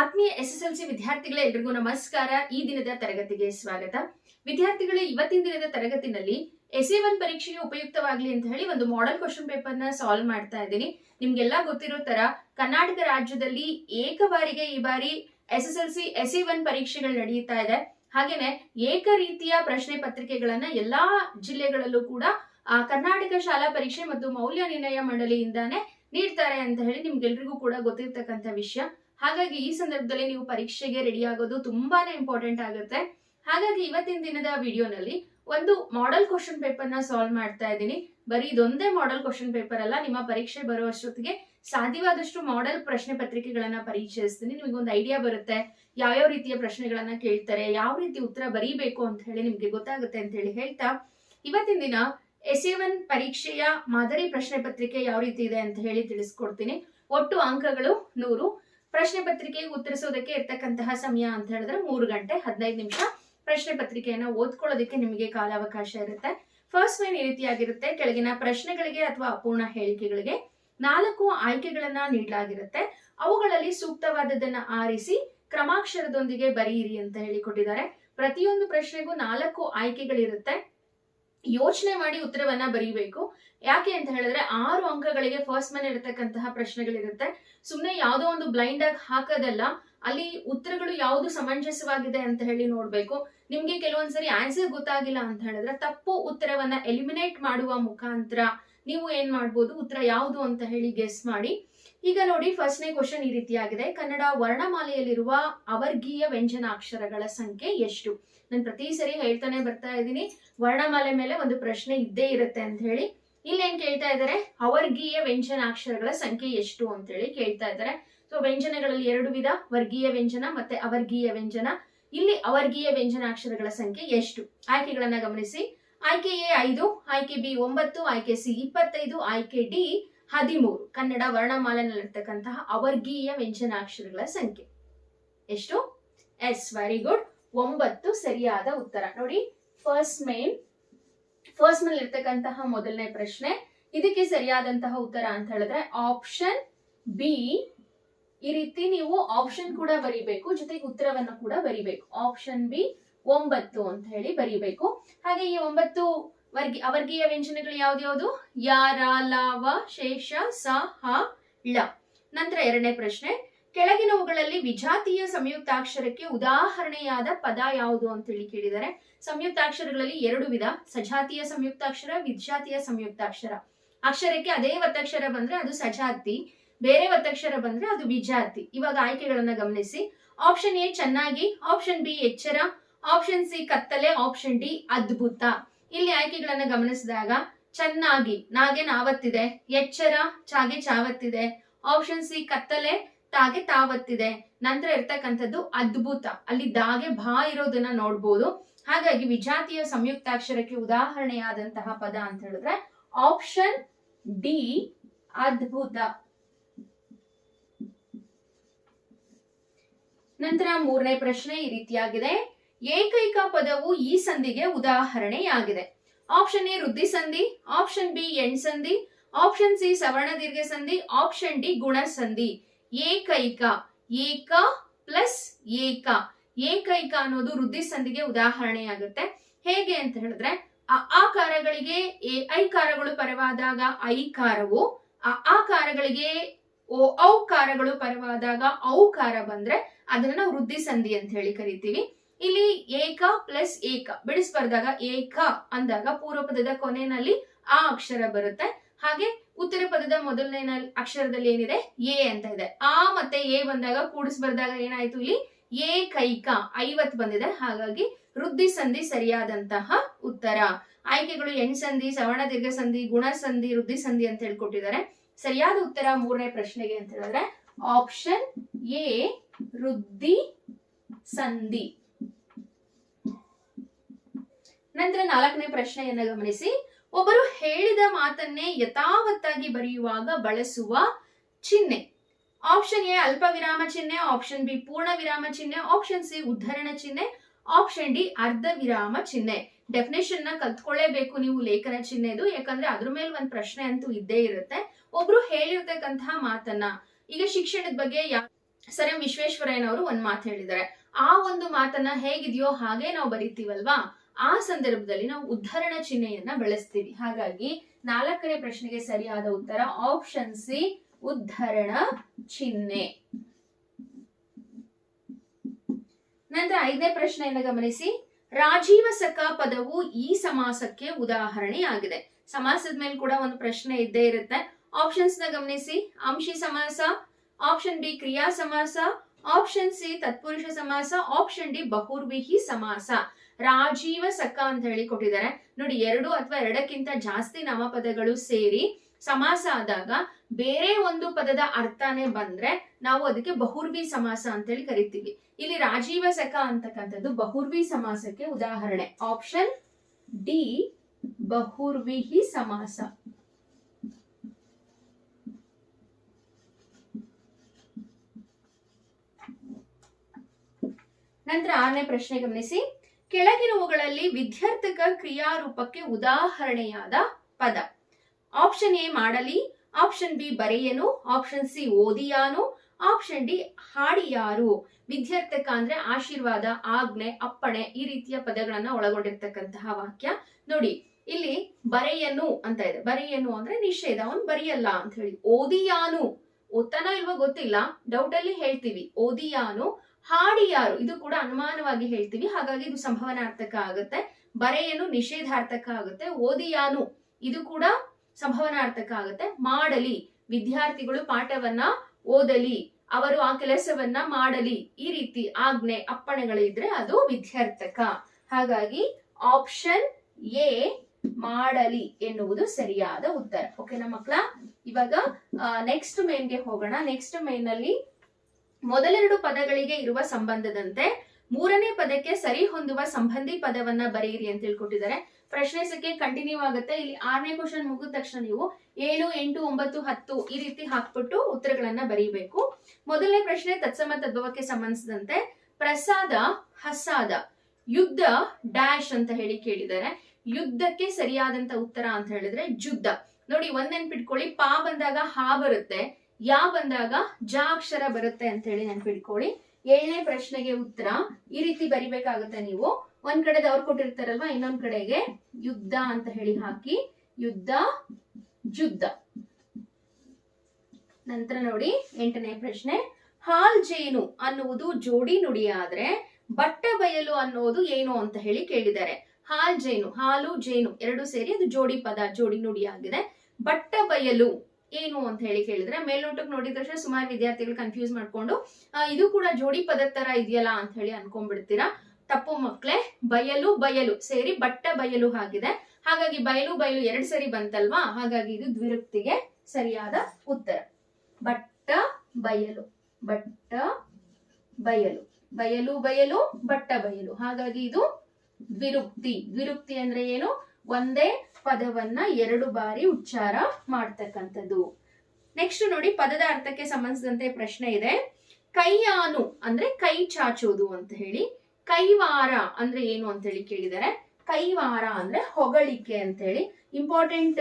ಆತ್ಮೀಯ S S L C ವಿದ್ಯಾರ್ಥಿಗಳೇ ಎಲ್ರಿಗೂ ನಮಸ್ಕಾರ. ಈ ದಿನದ ತರಗತಿಗೆ ಸ್ವಾಗತ. ವಿದ್ಯಾರ್ಥಿಗಳೇ, ಇವತ್ತಿನ ದಿನದ ತರಗತಿನಲ್ಲಿ ಎಸ್ ಎ ಒನ್ ಪರೀಕ್ಷೆಗೆ ಉಪಯುಕ್ತವಾಗಲಿ ಅಂತ ಹೇಳಿ ಒಂದು ಮಾಡೆಲ್ ಕ್ವಶನ್ ಪೇಪರ್ನ ಸಾಲ್ವ್ ಮಾಡ್ತಾ ಇದ್ದೀನಿ. ನಿಮ್ಗೆಲ್ಲ ಗೊತ್ತಿರೋ ತರ ಕರ್ನಾಟಕ ರಾಜ್ಯದಲ್ಲಿ ಏಕಬಾರಿಗೆ ಈ ಬಾರಿ S S L C S A one ಪರೀಕ್ಷೆಗಳು ನಡೆಯುತ್ತಾ ಇದೆ. ಹಾಗೇನೆ ಏಕ ರೀತಿಯ ಪ್ರಶ್ನೆ ಪತ್ರಿಕೆಗಳನ್ನ ಎಲ್ಲಾ ಜಿಲ್ಲೆಗಳಲ್ಲೂ ಕೂಡ ಕರ್ನಾಟಕ ಶಾಲಾ ಪರೀಕ್ಷೆ ಮತ್ತು ಮೌಲ್ಯ ನಿರ್ಣಯ ಮಂಡಳಿಯಿಂದಾನೇ ನೀಡ್ತಾರೆ ಅಂತ ಹೇಳಿ ನಿಮ್ಗೆಲ್ರಿಗೂ ಕೂಡ ಗೊತ್ತಿರ್ತಕ್ಕಂಥ ವಿಷಯ. ಹಾಗಾಗಿ ಈ ಸಂದರ್ಭದಲ್ಲಿ ನೀವು ಪರೀಕ್ಷೆಗೆ ರೆಡಿ ಆಗೋದು ತುಂಬಾನೇ ಇಂಪಾರ್ಟೆಂಟ್ ಆಗುತ್ತೆ. ಹಾಗಾಗಿ ಇವತ್ತಿನ ದಿನದ ವಿಡಿಯೋನಲ್ಲಿ ಒಂದು ಮಾಡೆಲ್ ಕ್ವಶನ್ ಪೇಪರ್ನ ಸಾಲ್ವ್ ಮಾಡ್ತಾ ಇದ್ದೀನಿ. ಬರೀ ಇದೊಂದೇ ಮಾಡೆಲ್ ಕ್ವಶನ್ ಪೇಪರ್ ಅಲ್ಲ, ನಿಮ್ಮ ಪರೀಕ್ಷೆ ಬರುವಷ್ಟೊತ್ತಿಗೆ ಸಾಧ್ಯವಾದಷ್ಟು ಮಾಡೆಲ್ ಪ್ರಶ್ನೆ ಪತ್ರಿಕೆಗಳನ್ನ ಪರಿಚಯಿಸ್ತೀನಿ. ನಿಮಗೆ ಒಂದು ಐಡಿಯಾ ಬರುತ್ತೆ, ಯಾವ್ಯಾವ ರೀತಿಯ ಪ್ರಶ್ನೆಗಳನ್ನ ಕೇಳ್ತಾರೆ, ಯಾವ ರೀತಿ ಉತ್ತರ ಬರೀಬೇಕು ಅಂತ ಹೇಳಿ ನಿಮ್ಗೆ ಗೊತ್ತಾಗುತ್ತೆ ಅಂತ ಹೇಳಿ ಹೇಳ್ತಾ, ಇವತ್ತಿನ ದಿನ ಎಸ್ ಎ ಒನ್ ಪರೀಕ್ಷೆಯ ಮಾದರಿ ಪ್ರಶ್ನೆ ಪತ್ರಿಕೆ ಯಾವ ರೀತಿ ಇದೆ ಅಂತ ಹೇಳಿ ತಿಳಿಸ್ಕೊಡ್ತೀನಿ. ಒಟ್ಟು ಅಂಕಗಳು ನೂರು ಪ್ರಶ್ನೆ ಪತ್ರಿಕೆಗೆ ಉತ್ತರಿಸೋದಕ್ಕೆ ಇರ್ತಕ್ಕಂತಹ ಸಮಯ ಅಂತ ಹೇಳಿದ್ರೆ ಮೂರು ಗಂಟೆ, ಹದಿನೈದು ನಿಮಿಷ ಪ್ರಶ್ನೆ ಪತ್ರಿಕೆಯನ್ನ ಓದ್ಕೊಳ್ಳೋದಕ್ಕೆ ನಿಮಗೆ ಕಾಲಾವಕಾಶ ಇರುತ್ತೆ. ಫಸ್ಟ್ ವೈನ್ ಈ ರೀತಿಯಾಗಿರುತ್ತೆ. ಕೆಳಗಿನ ಪ್ರಶ್ನೆಗಳಿಗೆ ಅಥವಾ ಅಪೂರ್ಣ ಹೇಳಿಕೆಗಳಿಗೆ ನಾಲ್ಕು ಆಯ್ಕೆಗಳನ್ನ ನೀಡಲಾಗಿರುತ್ತೆ. ಅವುಗಳಲ್ಲಿ ಸೂಕ್ತವಾದದನ್ನ ಆರಿಸಿ ಕ್ರಮಾಕ್ಷರದೊಂದಿಗೆ ಬರೆಯಿರಿ ಅಂತ ಹೇಳಿ ಕೊಟ್ಟಿದ್ದಾರೆ ಪ್ರತಿಯೊಂದು ಪ್ರಶ್ನೆಗೂ ನಾಲ್ಕು ಆಯ್ಕೆಗಳಿರುತ್ತೆ. ಯೋಚನೆ ಮಾಡಿ ಉತ್ತರವನ್ನ ಬರೀಬೇಕು. ಯಾಕೆ ಅಂತ ಹೇಳಿದ್ರೆ ಆರು ಅಂಕಗಳಿಗೆ ಫಸ್ಟ್ ಮನೆ ಇರತಕ್ಕಂತಹ ಪ್ರಶ್ನೆಗಳಿರುತ್ತೆ. ಸುಮ್ಮನೆ ಯಾವುದೋ ಒಂದು ಬ್ಲೈಂಡ್ ಆಗಿ ಹಾಕೋದಲ್ಲ, ಅಲ್ಲಿ ಉತ್ತರಗಳು ಯಾವುದು ಸಮಂಜಸವಾಗಿದೆ ಅಂತ ಹೇಳಿ ನೋಡ್ಬೇಕು. ನಿಮ್ಗೆ ಕೆಲವೊಂದ್ಸರಿ ಆನ್ಸರ್ ಗೊತ್ತಾಗಿಲ್ಲ ಅಂತ ಹೇಳಿದ್ರೆ ತಪ್ಪು ಉತ್ತರವನ್ನ ಎಲಿಮಿನೇಟ್ ಮಾಡುವ ಮುಖಾಂತರ ನೀವು ಏನ್ ಮಾಡ್ಬೋದು? ಉತ್ತರ ಯಾವುದು ಅಂತ ಹೇಳಿ ಗೆಸ್ ಮಾಡಿ. ಈಗ ನೋಡಿ ಫಸ್ಟ್ನೇ ಕ್ವಶನ್ ಈ ರೀತಿಯಾಗಿದೆ. ಕನ್ನಡ ವರ್ಣಮಾಲೆಯಲ್ಲಿರುವ ಅವರ್ಗೀಯ ವ್ಯಂಜನಾಕ್ಷರಗಳ ಸಂಖ್ಯೆ ಎಷ್ಟು? ನಾನು ಪ್ರತಿ ಸರಿ ಹೇಳ್ತಾನೆ ಬರ್ತಾ ಇದ್ದೀನಿ. ವರ್ಣಮಾಲೆ ಮೇಲೆ ಒಂದು ಪ್ರಶ್ನೆ ಇದ್ದೇ ಇರುತ್ತೆ ಅಂತ ಹೇಳಿ. ಇಲ್ಲೇನ್ ಕೇಳ್ತಾ ಇದ್ದಾರೆ? ಅವರ್ಗೀಯ ವ್ಯಂಜನಾಕ್ಷರಗಳ ಸಂಖ್ಯೆ ಎಷ್ಟು ಅಂತ ಹೇಳಿ ಕೇಳ್ತಾ ಇದ್ದಾರೆ. ಸೊ ವ್ಯಂಜನಗಳಲ್ಲಿ ಎರಡು ವಿಧ, ವರ್ಗೀಯ ವ್ಯಂಜನ ಮತ್ತೆ ಅವರ್ಗೀಯ ವ್ಯಂಜನ. ಇಲ್ಲಿ ಅವರ್ಗೀಯ ವ್ಯಂಜನಾಕ್ಷರಗಳ ಸಂಖ್ಯೆ ಎಷ್ಟು? ಆಯ್ಕೆಗಳನ್ನ ಗಮನಿಸಿ. ಆಯ್ಕೆ ಎ ಐದು, ಆಯ್ಕೆ ಬಿ ಒಂಬತ್ತು, ಆಯ್ಕೆ ಸಿ ಇಪ್ಪತ್ತೈದು, ಆಯ್ಕೆ ಡಿ ಹದಿಮೂರು. ಕನ್ನಡ ವರ್ಣಮಾಲೆನಲ್ಲಿರ್ತಕ್ಕಂತಹ ಅವರ್ಗೀಯ ವ್ಯಂಜನಾಕ್ಷರಗಳ ಸಂಖ್ಯೆ. ಎಷ್ಟು? ಎಸ್ ವೆರಿ ಗುಡ್ ಒಂಬತ್ತು ಸರಿಯಾದ ಉತ್ತರ. ನೋಡಿ ಫಸ್ಟ್ ಮೇನ್ ಫಸ್ಟ್ ಮೇಲ್ ಇರ್ತಕ್ಕಂತಹ ಮೊದಲನೇ ಪ್ರಶ್ನೆ. ಇದಕ್ಕೆ ಸರಿಯಾದಂತಹ ಉತ್ತರ ಅಂತ ಹೇಳಿದ್ರೆ ಆಪ್ಷನ್ ಬಿ ಈ ರೀತಿ ನೀವು ಆಪ್ಷನ್ ಕೂಡ ಬರಿಬೇಕು, ಜೊತೆಗೆ ಉತ್ತರವನ್ನು ಕೂಡ ಬರಿಬೇಕು. ಆಪ್ಷನ್ ಬಿ ಒಂಬತ್ತು ಅಂತ ಹೇಳಿ ಬರಿಬೇಕು. ಹಾಗೆ ಈ ಒಂಬತ್ತು ವರ್ಗಿ, ಅವರ್ಗೀಯ ವ್ಯಂಜನಗಳು ಯಾವ್ದ್ಯಾವ್ದು ಯಾರ ಲಾವ ಶೇಷ ಸ, ಹ, ಳ. ನಂತರ ಎರಡನೇ ಪ್ರಶ್ನೆ. ಕೆಳಗಿನವುಗಳಲ್ಲಿ ವಿಜಾತಿಯ ಸಂಯುಕ್ತಾಕ್ಷರಕ್ಕೆ ಉದಾಹರಣೆಯಾದ ಪದ ಯಾವುದು ಅಂತ ಹೇಳಿ ಕೇಳಿದ್ದಾರೆ ಸಂಯುಕ್ತಾಕ್ಷರಗಳಲ್ಲಿ ಎರಡು ವಿಧ. ಸಜಾತಿಯ ಸಂಯುಕ್ತಾಕ್ಷರ, ವಿಜಾತಿಯ ಸಂಯುಕ್ತಾಕ್ಷರ. ಅಕ್ಷರಕ್ಕೆ ಅದೇ ಒತ್ತಕ್ಷರ ಬಂದ್ರೆ ಅದು ಸಜಾತಿ, ಬೇರೆ ಒತ್ತಕ್ಷರ ಬಂದ್ರೆ ಅದು ವಿಜಾತಿ. ಇವಾಗ ಆಯ್ಕೆಗಳನ್ನ ಗಮನಿಸಿ. ಆಪ್ಷನ್ ಎ, ಚೆನ್ನಾಗಿ. ಆಪ್ಷನ್ ಬಿ, ಎಚ್ಚರ. ಆಪ್ಷನ್ ಸಿ, ಕತ್ತಲೆ. ಆಪ್ಷನ್ ಡಿ, ಅದ್ಭುತ. ಇಲ್ಲಿ ಆಯ್ಕೆಗಳನ್ನ ಗಮನಿಸಿದಾಗ, ಚೆನ್ನಾಗಿ ನಾಗೆ ನಾವತ್ತಿದೆ ಎಚ್ಚರ, ಚಾಗೆ ಚಾವತ್ತಿದೆ ಆಪ್ಷನ್ ಸಿ ಕತ್ತಲೆ, ತಾಗೆ ತಾವತ್ತಿದೆ. ನಂತರ ಇರ್ತಕ್ಕಂಥದ್ದು ಅದ್ಭುತ. ಅಲ್ಲಿ ದಾಗೆ ಭಾ ಇರೋದನ್ನ ನೋಡ್ಬೋದು. ಹಾಗಾಗಿ ವಿಜಾತಿಯ ಸಂಯುಕ್ತಾಕ್ಷರಕ್ಕೆ ಉದಾಹರಣೆಯಾದಂತಹ ಪದ ಅಂತ ಹೇಳಿದ್ರೆ ಆಪ್ಷನ್ ಡಿ ಅದ್ಭುತ. ನಂತರ ಮೂರನೇ ಪ್ರಶ್ನೆ ಈ ರೀತಿಯಾಗಿದೆ. ಏಕೈಕ ಪದವು ಈ ಸಂಧಿಗೆ ಉದಾಹರಣೆಯಾಗಿದೆ. ಆಪ್ಷನ್ ಎ ವೃದ್ಧಿ ಸಂಧಿ, ಆಪ್ಷನ್ ಬಿ ಸಂಧಿ, ಆಪ್ಷನ್ ಸಿ ಸವರ್ಣ ದೀರ್ಘ ಸಂಧಿ, ಆಪ್ಷನ್ ಡಿ ಗುಣ ಸಂಧಿ. ಏಕೈಕ, ಏಕ ಪ್ಲಸ್ ಏಕ. ಏಕೈಕ ಅನ್ನೋದು ವೃದ್ಧಿ ಸಂಧಿಗೆ ಉದಾಹರಣೆಯಾಗುತ್ತೆ. ಹೇಗೆ ಅಂತ ಹೇಳಿದ್ರೆ ಆಕಾರಗಳಿಗೆ ಎ ಐಕಾರಗಳು ಪರವಾದಾಗ ಐಕಾರವು ಆಕಾರಗಳಿಗೆ ಓ ಔಕಾರಗಳು ಪರವಾದಾಗ ಔಕಾರ ಬಂದ್ರೆ ಅದನ್ನ ನಾವು ವೃದ್ಧಿ ಸಂಧಿ ಅಂತ ಹೇಳಿ ಕರಿತೀವಿ. ಇಲ್ಲಿ ಏಕ ಪ್ಲಸ್ ಏಕ. ಬಿಡಿಸ್ಬಾರ್ದಾಗ ಏಕ ಅಂದಾಗ ಪೂರ್ವ ಪದದ ಕೊನೆಯಲ್ಲಿ ಆ ಅಕ್ಷರ ಬರುತ್ತೆ. ಹಾಗೆ ಉತ್ತರ ಪದದ ಮೊದಲನೇ ಅಕ್ಷರದಲ್ಲಿ ಏನಿದೆ? ಎ ಅಂತ ಇದೆ. ಆ ಮತ್ತೆ ಎ ಬಂದಾಗ ಕೂಡಿಸ್ಬರ್ದಾಗ ಏನಾಯ್ತು ಇಲ್ಲಿ? ಏಕೈಕ. ಐವತ್ ಬಂದಿದೆ. ಹಾಗಾಗಿ ವೃದ್ಧಿ ಸಂಧಿ ಸರಿಯಾದಂತಹ ಉತ್ತರ. ಆಯ್ಕೆಗಳು ಎಣ್ ಸಂಧಿ, ಸವರ್ಣ ದೀರ್ಘ ಸಂಧಿ, ಗುಣ ಸಂಧಿ, ವೃದ್ಧಿ ಸಂಧಿ ಅಂತ ಹೇಳ್ಕೊಟ್ಟಿದ್ದಾರೆ. ಸರಿಯಾದ ಉತ್ತರ ಮೂರನೇ ಪ್ರಶ್ನೆಗೆ ಅಂತ ಹೇಳಿದ್ರೆ ಆಪ್ಷನ್ ಎ ವೃದ್ಧಿ ಸಂಧಿ. ನಂತರ ನಾಲ್ಕನೇ ಪ್ರಶ್ನೆಯನ್ನ ಗಮನಿಸಿ. ಒಬ್ಬರು ಹೇಳಿದ ಮಾತನ್ನೇ ಯಥಾವತ್ತಾಗಿ ಬರೆಯುವಾಗ ಬಳಸುವ ಚಿಹ್ನೆ. ಆಪ್ಷನ್ ಎ ಅಲ್ಪ ವಿರಾಮ ಚಿಹ್ನೆ, ಆಪ್ಷನ್ ಬಿ ಪೂರ್ಣ ವಿರಾಮ ಚಿಹ್ನೆ, ಆಪ್ಷನ್ ಸಿ ಉದ್ಧರಣ ಚಿಹ್ನೆ, ಆಪ್ಷನ್ ಡಿ ಅರ್ಧ ವಿರಾಮ ಚಿಹ್ನೆ. ಡೆಫಿನೇಷನ್ನ ಕಲ್ತ್ಕೊಳ್ಳೇಬೇಕು ನೀವು ಲೇಖನ ಚಿಹ್ನೆದು ಯಾಕಂದ್ರೆ ಅದ್ರ ಮೇಲೆ ಒಂದ್ ಪ್ರಶ್ನೆ ಅಂತೂ ಇದ್ದೇ ಇರುತ್ತೆ. ಒಬ್ರು ಹೇಳಿರ್ತಕ್ಕಂತಹ ಮಾತನ್ನ, ಈಗ ಶಿಕ್ಷಣದ ಬಗ್ಗೆ ಯಾ ಸರ್ ಎಂ ವಿಶ್ವೇಶ್ವರಯ್ಯನವರು ಒಂದ್ ಮಾತು ಹೇಳಿದ್ದಾರೆ. ಆ ಒಂದು ಮಾತನ್ನ ಹೇಗಿದೆಯೋ ಹಾಗೆ ನಾವು ಬರಿತೀವಲ್ವಾ? ಆ ಸಂದರ್ಭದಲ್ಲಿ ನಾವು ಉದ್ಧರಣ ಚಿಹ್ನೆಯನ್ನ ಬಳಸ್ತೀವಿ. ಹಾಗಾಗಿ ನಾಲ್ಕನೇ ಪ್ರಶ್ನೆಗೆ ಸರಿಯಾದ ಉತ್ತರ ಆಪ್ಷನ್ ಸಿ ಉದ್ಧರಣ ಚಿಹ್ನೆ. ನಂತರ ಐದನೇ ಪ್ರಶ್ನೆಯನ್ನ ಗಮನಿಸಿ. ರಾಜೀವ ಸಕ ಪದವು ಈ ಸಮಾಸಕ್ಕೆ ಉದಾಹರಣೆಯಾಗಿದೆ ಸಮಾಸದ ಮೇಲೆ ಕೂಡ ಒಂದು ಪ್ರಶ್ನೆ ಇದ್ದೇ ಇರುತ್ತೆ. ಆಪ್ಷನ್ಸ್ನ ಗಮನಿಸಿ. ಅಂಶಿ ಸಮಾಸ ಆಪ್ಷನ್ ಬಿ ಕ್ರಿಯಾ ಸಮಾಸ ಆಪ್ಷನ್ ಸಿ ತತ್ಪುರುಷ ಸಮಾಸ ಆಪ್ಷನ್ ಡಿ ಬಹುರ್ವಿಹಿ ಸಮಾಸ. ರಾಜೀವ ಸಕ್ಕ ಅಂತ ಹೇಳಿ ಕೊಟ್ಟಿದ್ದಾರೆ. ನೋಡಿ, ಎರಡು ಅಥವಾ ಎರಡಕ್ಕಿಂತ ಜಾಸ್ತಿ ನಾಮಪದಗಳು ಸೇರಿ ಸಮಾಸ ಆದಾಗ ಬೇರೆ ಒಂದು ಪದದ ಅರ್ಥನೇ ಬಂದ್ರೆ ನಾವು ಅದಕ್ಕೆ ಬಹುರ್ವಿ ಸಮಾಸ ಅಂತ ಹೇಳಿ ಕರಿತೀವಿ. ಇಲ್ಲಿ ರಾಜೀವ ಸಕ ಅಂತಕ್ಕಂಥದ್ದು ಬಹುರ್ವಿ ಸಮಾಸಕ್ಕೆ ಉದಾಹರಣೆ. ಆಪ್ಷನ್ ಡಿ ಬಹುರ್ವಿಹಿ ಸಮಾಸ. ನಂತರ ಆರನೇ ಪ್ರಶ್ನೆ ಗಮನಿಸಿ. ಕೆಳಗಿರುವುಗಳಲ್ಲಿ ವಿದ್ಯಾರ್ಥಕ ಕ್ರಿಯಾರೂಪಕ್ಕೆ ಉದಾಹರಣೆಯಾದ ಪದ. ಆಪ್ಷನ್ ಎ ಮಾಡಲಿ, ಆಪ್ಷನ್ ಬಿ ಬರೆಯನು, ಆಪ್ಷನ್ ಸಿ ಓದಿಯಾನು, ಆಪ್ಷನ್ ಡಿ ಹಾಡಿಯಾರು. ವಿದ್ಯಾರ್ಥಕ ಅಂದ್ರೆ ಆಶೀರ್ವಾದ, ಆಜ್ಞೆ, ಅಪ್ಪಣೆ ಈ ರೀತಿಯ ಪದಗಳನ್ನ ಒಳಗೊಂಡಿರ್ತಕ್ಕಂತಹ ವಾಕ್ಯ. ನೋಡಿ, ಇಲ್ಲಿ ಬರೆಯನು ಅಂತ ಇದೆ. ಬರೆಯನು ಅಂದ್ರೆ ನಿಷೇಧ. ಅವನು ಬರೆಯಲ್ಲ ಅಂತ ಹೇಳಿ. ಓದಿಯಾನು. ಓದ್ತಾನ ಇಲ್ವೋ ಗೊತ್ತಿಲ್ಲ. ಡೌಟ್ ಅಲ್ಲಿ ಹೇಳ್ತೀವಿ. ಓದಿಯಾನು. ಹಾಡಿಯಾರು ಇದು ಕೂಡ ಅನುಮಾನವಾಗಿ ಹೇಳ್ತೀವಿ. ಹಾಗಾಗಿ ಇದು ಸಂಭವನಾರ್ಥಕ ಆಗುತ್ತೆ. ಬರೆಯನು ನಿಷೇಧಾರ್ಥಕ ಆಗುತ್ತೆ. ಓದಿಯಾನು ಇದು ಕೂಡ ಸಂಭವನಾರ್ಥಕ ಆಗುತ್ತೆ. ಮಾಡಲಿ. ವಿದ್ಯಾರ್ಥಿಗಳು ಪಾಠವನ್ನ ಓದಲಿ. ಅವರು ಆ ಕೆಲಸವನ್ನ ಮಾಡಲಿ. ಈ ರೀತಿ ಆಜ್ಞೆ, ಅಪ್ಪಣೆಗಳಿದ್ರೆ ಅದು ವಿದ್ಯಾರ್ಥಕ. ಹಾಗಾಗಿ ಆಪ್ಷನ್ ಎ, ಮಾಡಲಿ ಎನ್ನುವುದು ಸರಿಯಾದ ಉತ್ತರ. ಓಕೆನಾ ಮಕ್ಕಳ, ಇವಾಗ ನೆಕ್ಸ್ಟ್ ಮೇನ್ಗೆ ಹೋಗೋಣ. ನೆಕ್ಸ್ಟ್ ಮೇನ್ನಲ್ಲಿ ಮೊದಲೆರಡು ಪದಗಳಿಗೆ ಇರುವ ಸಂಬಂಧದಂತೆ ಮೂರನೇ ಪದಕ್ಕೆ ಸರಿ ಹೊಂದುವ ಸಂಬಂಧಿ ಪದವನ್ನ ಬರೆಯಿರಿ ಅಂತ ಹೇಳ್ಕೊಟ್ಟಿದ್ದಾರೆ. ಪ್ರಶ್ನೆ ಸಂಖ್ಯೆ ಕಂಟಿನ್ಯೂ ಆಗುತ್ತೆ. ಇಲ್ಲಿ ಆರನೇ ಕ್ವಶನ್ ಮುಗಿದ ತಕ್ಷಣ ನೀವು ಏಳು, ಎಂಟು, ಒಂಬತ್ತು, ಹತ್ತು ಈ ರೀತಿ ಹಾಕ್ಬಿಟ್ಟು ಉತ್ತರಗಳನ್ನ ಬರೀಬೇಕು. ಮೊದಲನೇ ಪ್ರಶ್ನೆ ತತ್ಸಮ ತದ್ಭವಕ್ಕೆ ಸಂಬಂಧಿಸಿದಂತೆ ಪ್ರಸಾದ, ಹಸಾದ, ಯುದ್ಧ ಡ್ಯಾಶ್ ಅಂತ ಹೇಳಿ ಕೇಳಿದ್ದಾರೆ. ಯುದ್ಧಕ್ಕೆ ಸರಿಯಾದಂತ ಉತ್ತರ ಅಂತ ಹೇಳಿದ್ರೆ ಜುದ್ಧ. ನೋಡಿ ಒಂದ್ ನೆನ್ಪಿಟ್ಕೊಳ್ಳಿ, ಪಾ ಬಂದಾಗ ಹಾ ಬರುತ್ತೆ. ಯಾ ಬಂದಾಗ ಜಾ ಅಕ್ಷರ ಬರುತ್ತೆ ಅಂತ ಹೇಳಿ ನೆನ್ಪಿಡ್ಕೊಳ್ಳಿ ಏಳನೇ ಪ್ರಶ್ನೆಗೆ ಉತ್ತರ. ಈ ರೀತಿ ಬರಿಬೇಕಾಗುತ್ತೆ ನೀವು. ಒಂದ್ ಕಡೆ ಅವ್ರು ಕೊಟ್ಟಿರ್ತಾರಲ್ವಾ, ಇನ್ನೊಂದ್ ಕಡೆಗೆ ಯುದ್ಧ ಅಂತ ಹೇಳಿ ಹಾಕಿ. ಯುದ್ಧ ಜುದ್ಧ ನಂತರ ನೋಡಿ, ಎಂಟನೇ ಪ್ರಶ್ನೆ. ಹಾಲ್ ಜೇನು ಅನ್ನುವುದು ಜೋಡಿ ನುಡಿಯಾದ್ರೆ ಬಟ್ಟ ಬಯಲು ಅನ್ನೋದು ಏನು ಅಂತ ಹೇಳಿ ಕೇಳಿದ್ದಾರೆ. ಹಾಲ್ ಜೇನು, ಹಾಲು ಜೇನು ಎರಡು ಸೇರಿ ಅದು ಜೋಡಿ ಪದ, ಜೋಡಿ ನುಡಿಯಾಗಿದೆ ಬಟ್ಟ ಬಯಲು ಏನು ಅಂತ ಹೇಳಿ ಕೇಳಿದ್ರೆ ಮೇಲ್ನೋಟಕ್ಕೆ ನೋಡಿದ ತಕ್ಷಣ ಸುಮಾರು ವಿದ್ಯಾರ್ಥಿಗಳು ಕನ್ಫ್ಯೂಸ್ ಮಾಡ್ಕೊಂಡು ಇದು ಕೂಡ ಜೋಡಿ ಪದದ ತರ ಇದೆಯಲ್ಲ ಅಂತ ಹೇಳಿ ಅನ್ಕೊಂಡ್ಬಿಡ್ತೀರಾ? ತಪ್ಪು ಮಕ್ಕಳೇ ಬಯಲು ಬಯಲು ಸೇರಿ ಬಟ್ಟ ಬಯಲು ಆಗಿದೆ. ಹಾಗಾಗಿ ಬಯಲು ಬಯಲು ಎರಡ್ ಸರಿ ಬಂತಲ್ವಾ? ಹಾಗಾಗಿ ಇದು ದ್ವಿರುಕ್ತಿಗೆ ಸರಿಯಾದ ಉತ್ತರ. ಬಟ್ಟ, ಬಯಲು ಬಟ್ಟ, ಬಯಲು ಬಯಲು ಬಯಲು, ಬಟ್ಟ ಬಯಲು. ಹಾಗಾಗಿ ಇದು ದ್ವಿರುಕ್ತಿ. ದ್ವಿರುಕ್ತಿ ಅಂದ್ರೆ ಏನು? ಒಂದೇ ಪದವನ್ನ ಎರಡು ಬಾರಿ ಉಚ್ಚಾರ ಮಾಡ್ತಕ್ಕಂಥದ್ದು. ನೆಕ್ಸ್ಟ್ ನೋಡಿ ಪದದ ಅರ್ಥಕ್ಕೆ ಸಂಬಂಧಿಸಿದಂತೆ ಪ್ರಶ್ನೆ ಇದೆ. ಕೈಯಾನು ಅಂದ್ರೆ ಕೈ ಚಾಚೋದು ಅಂತ ಹೇಳಿ. ಕೈವಾರ ಅಂದ್ರೆ ಏನು ಅಂತ ಹೇಳಿ ಕೇಳಿದ್ದಾರೆ. ಕೈವಾರ ಅಂದ್ರೆ ಹೊಗಳಿಕೆ ಅಂತ ಹೇಳಿ. ಇಂಪಾರ್ಟೆಂಟ್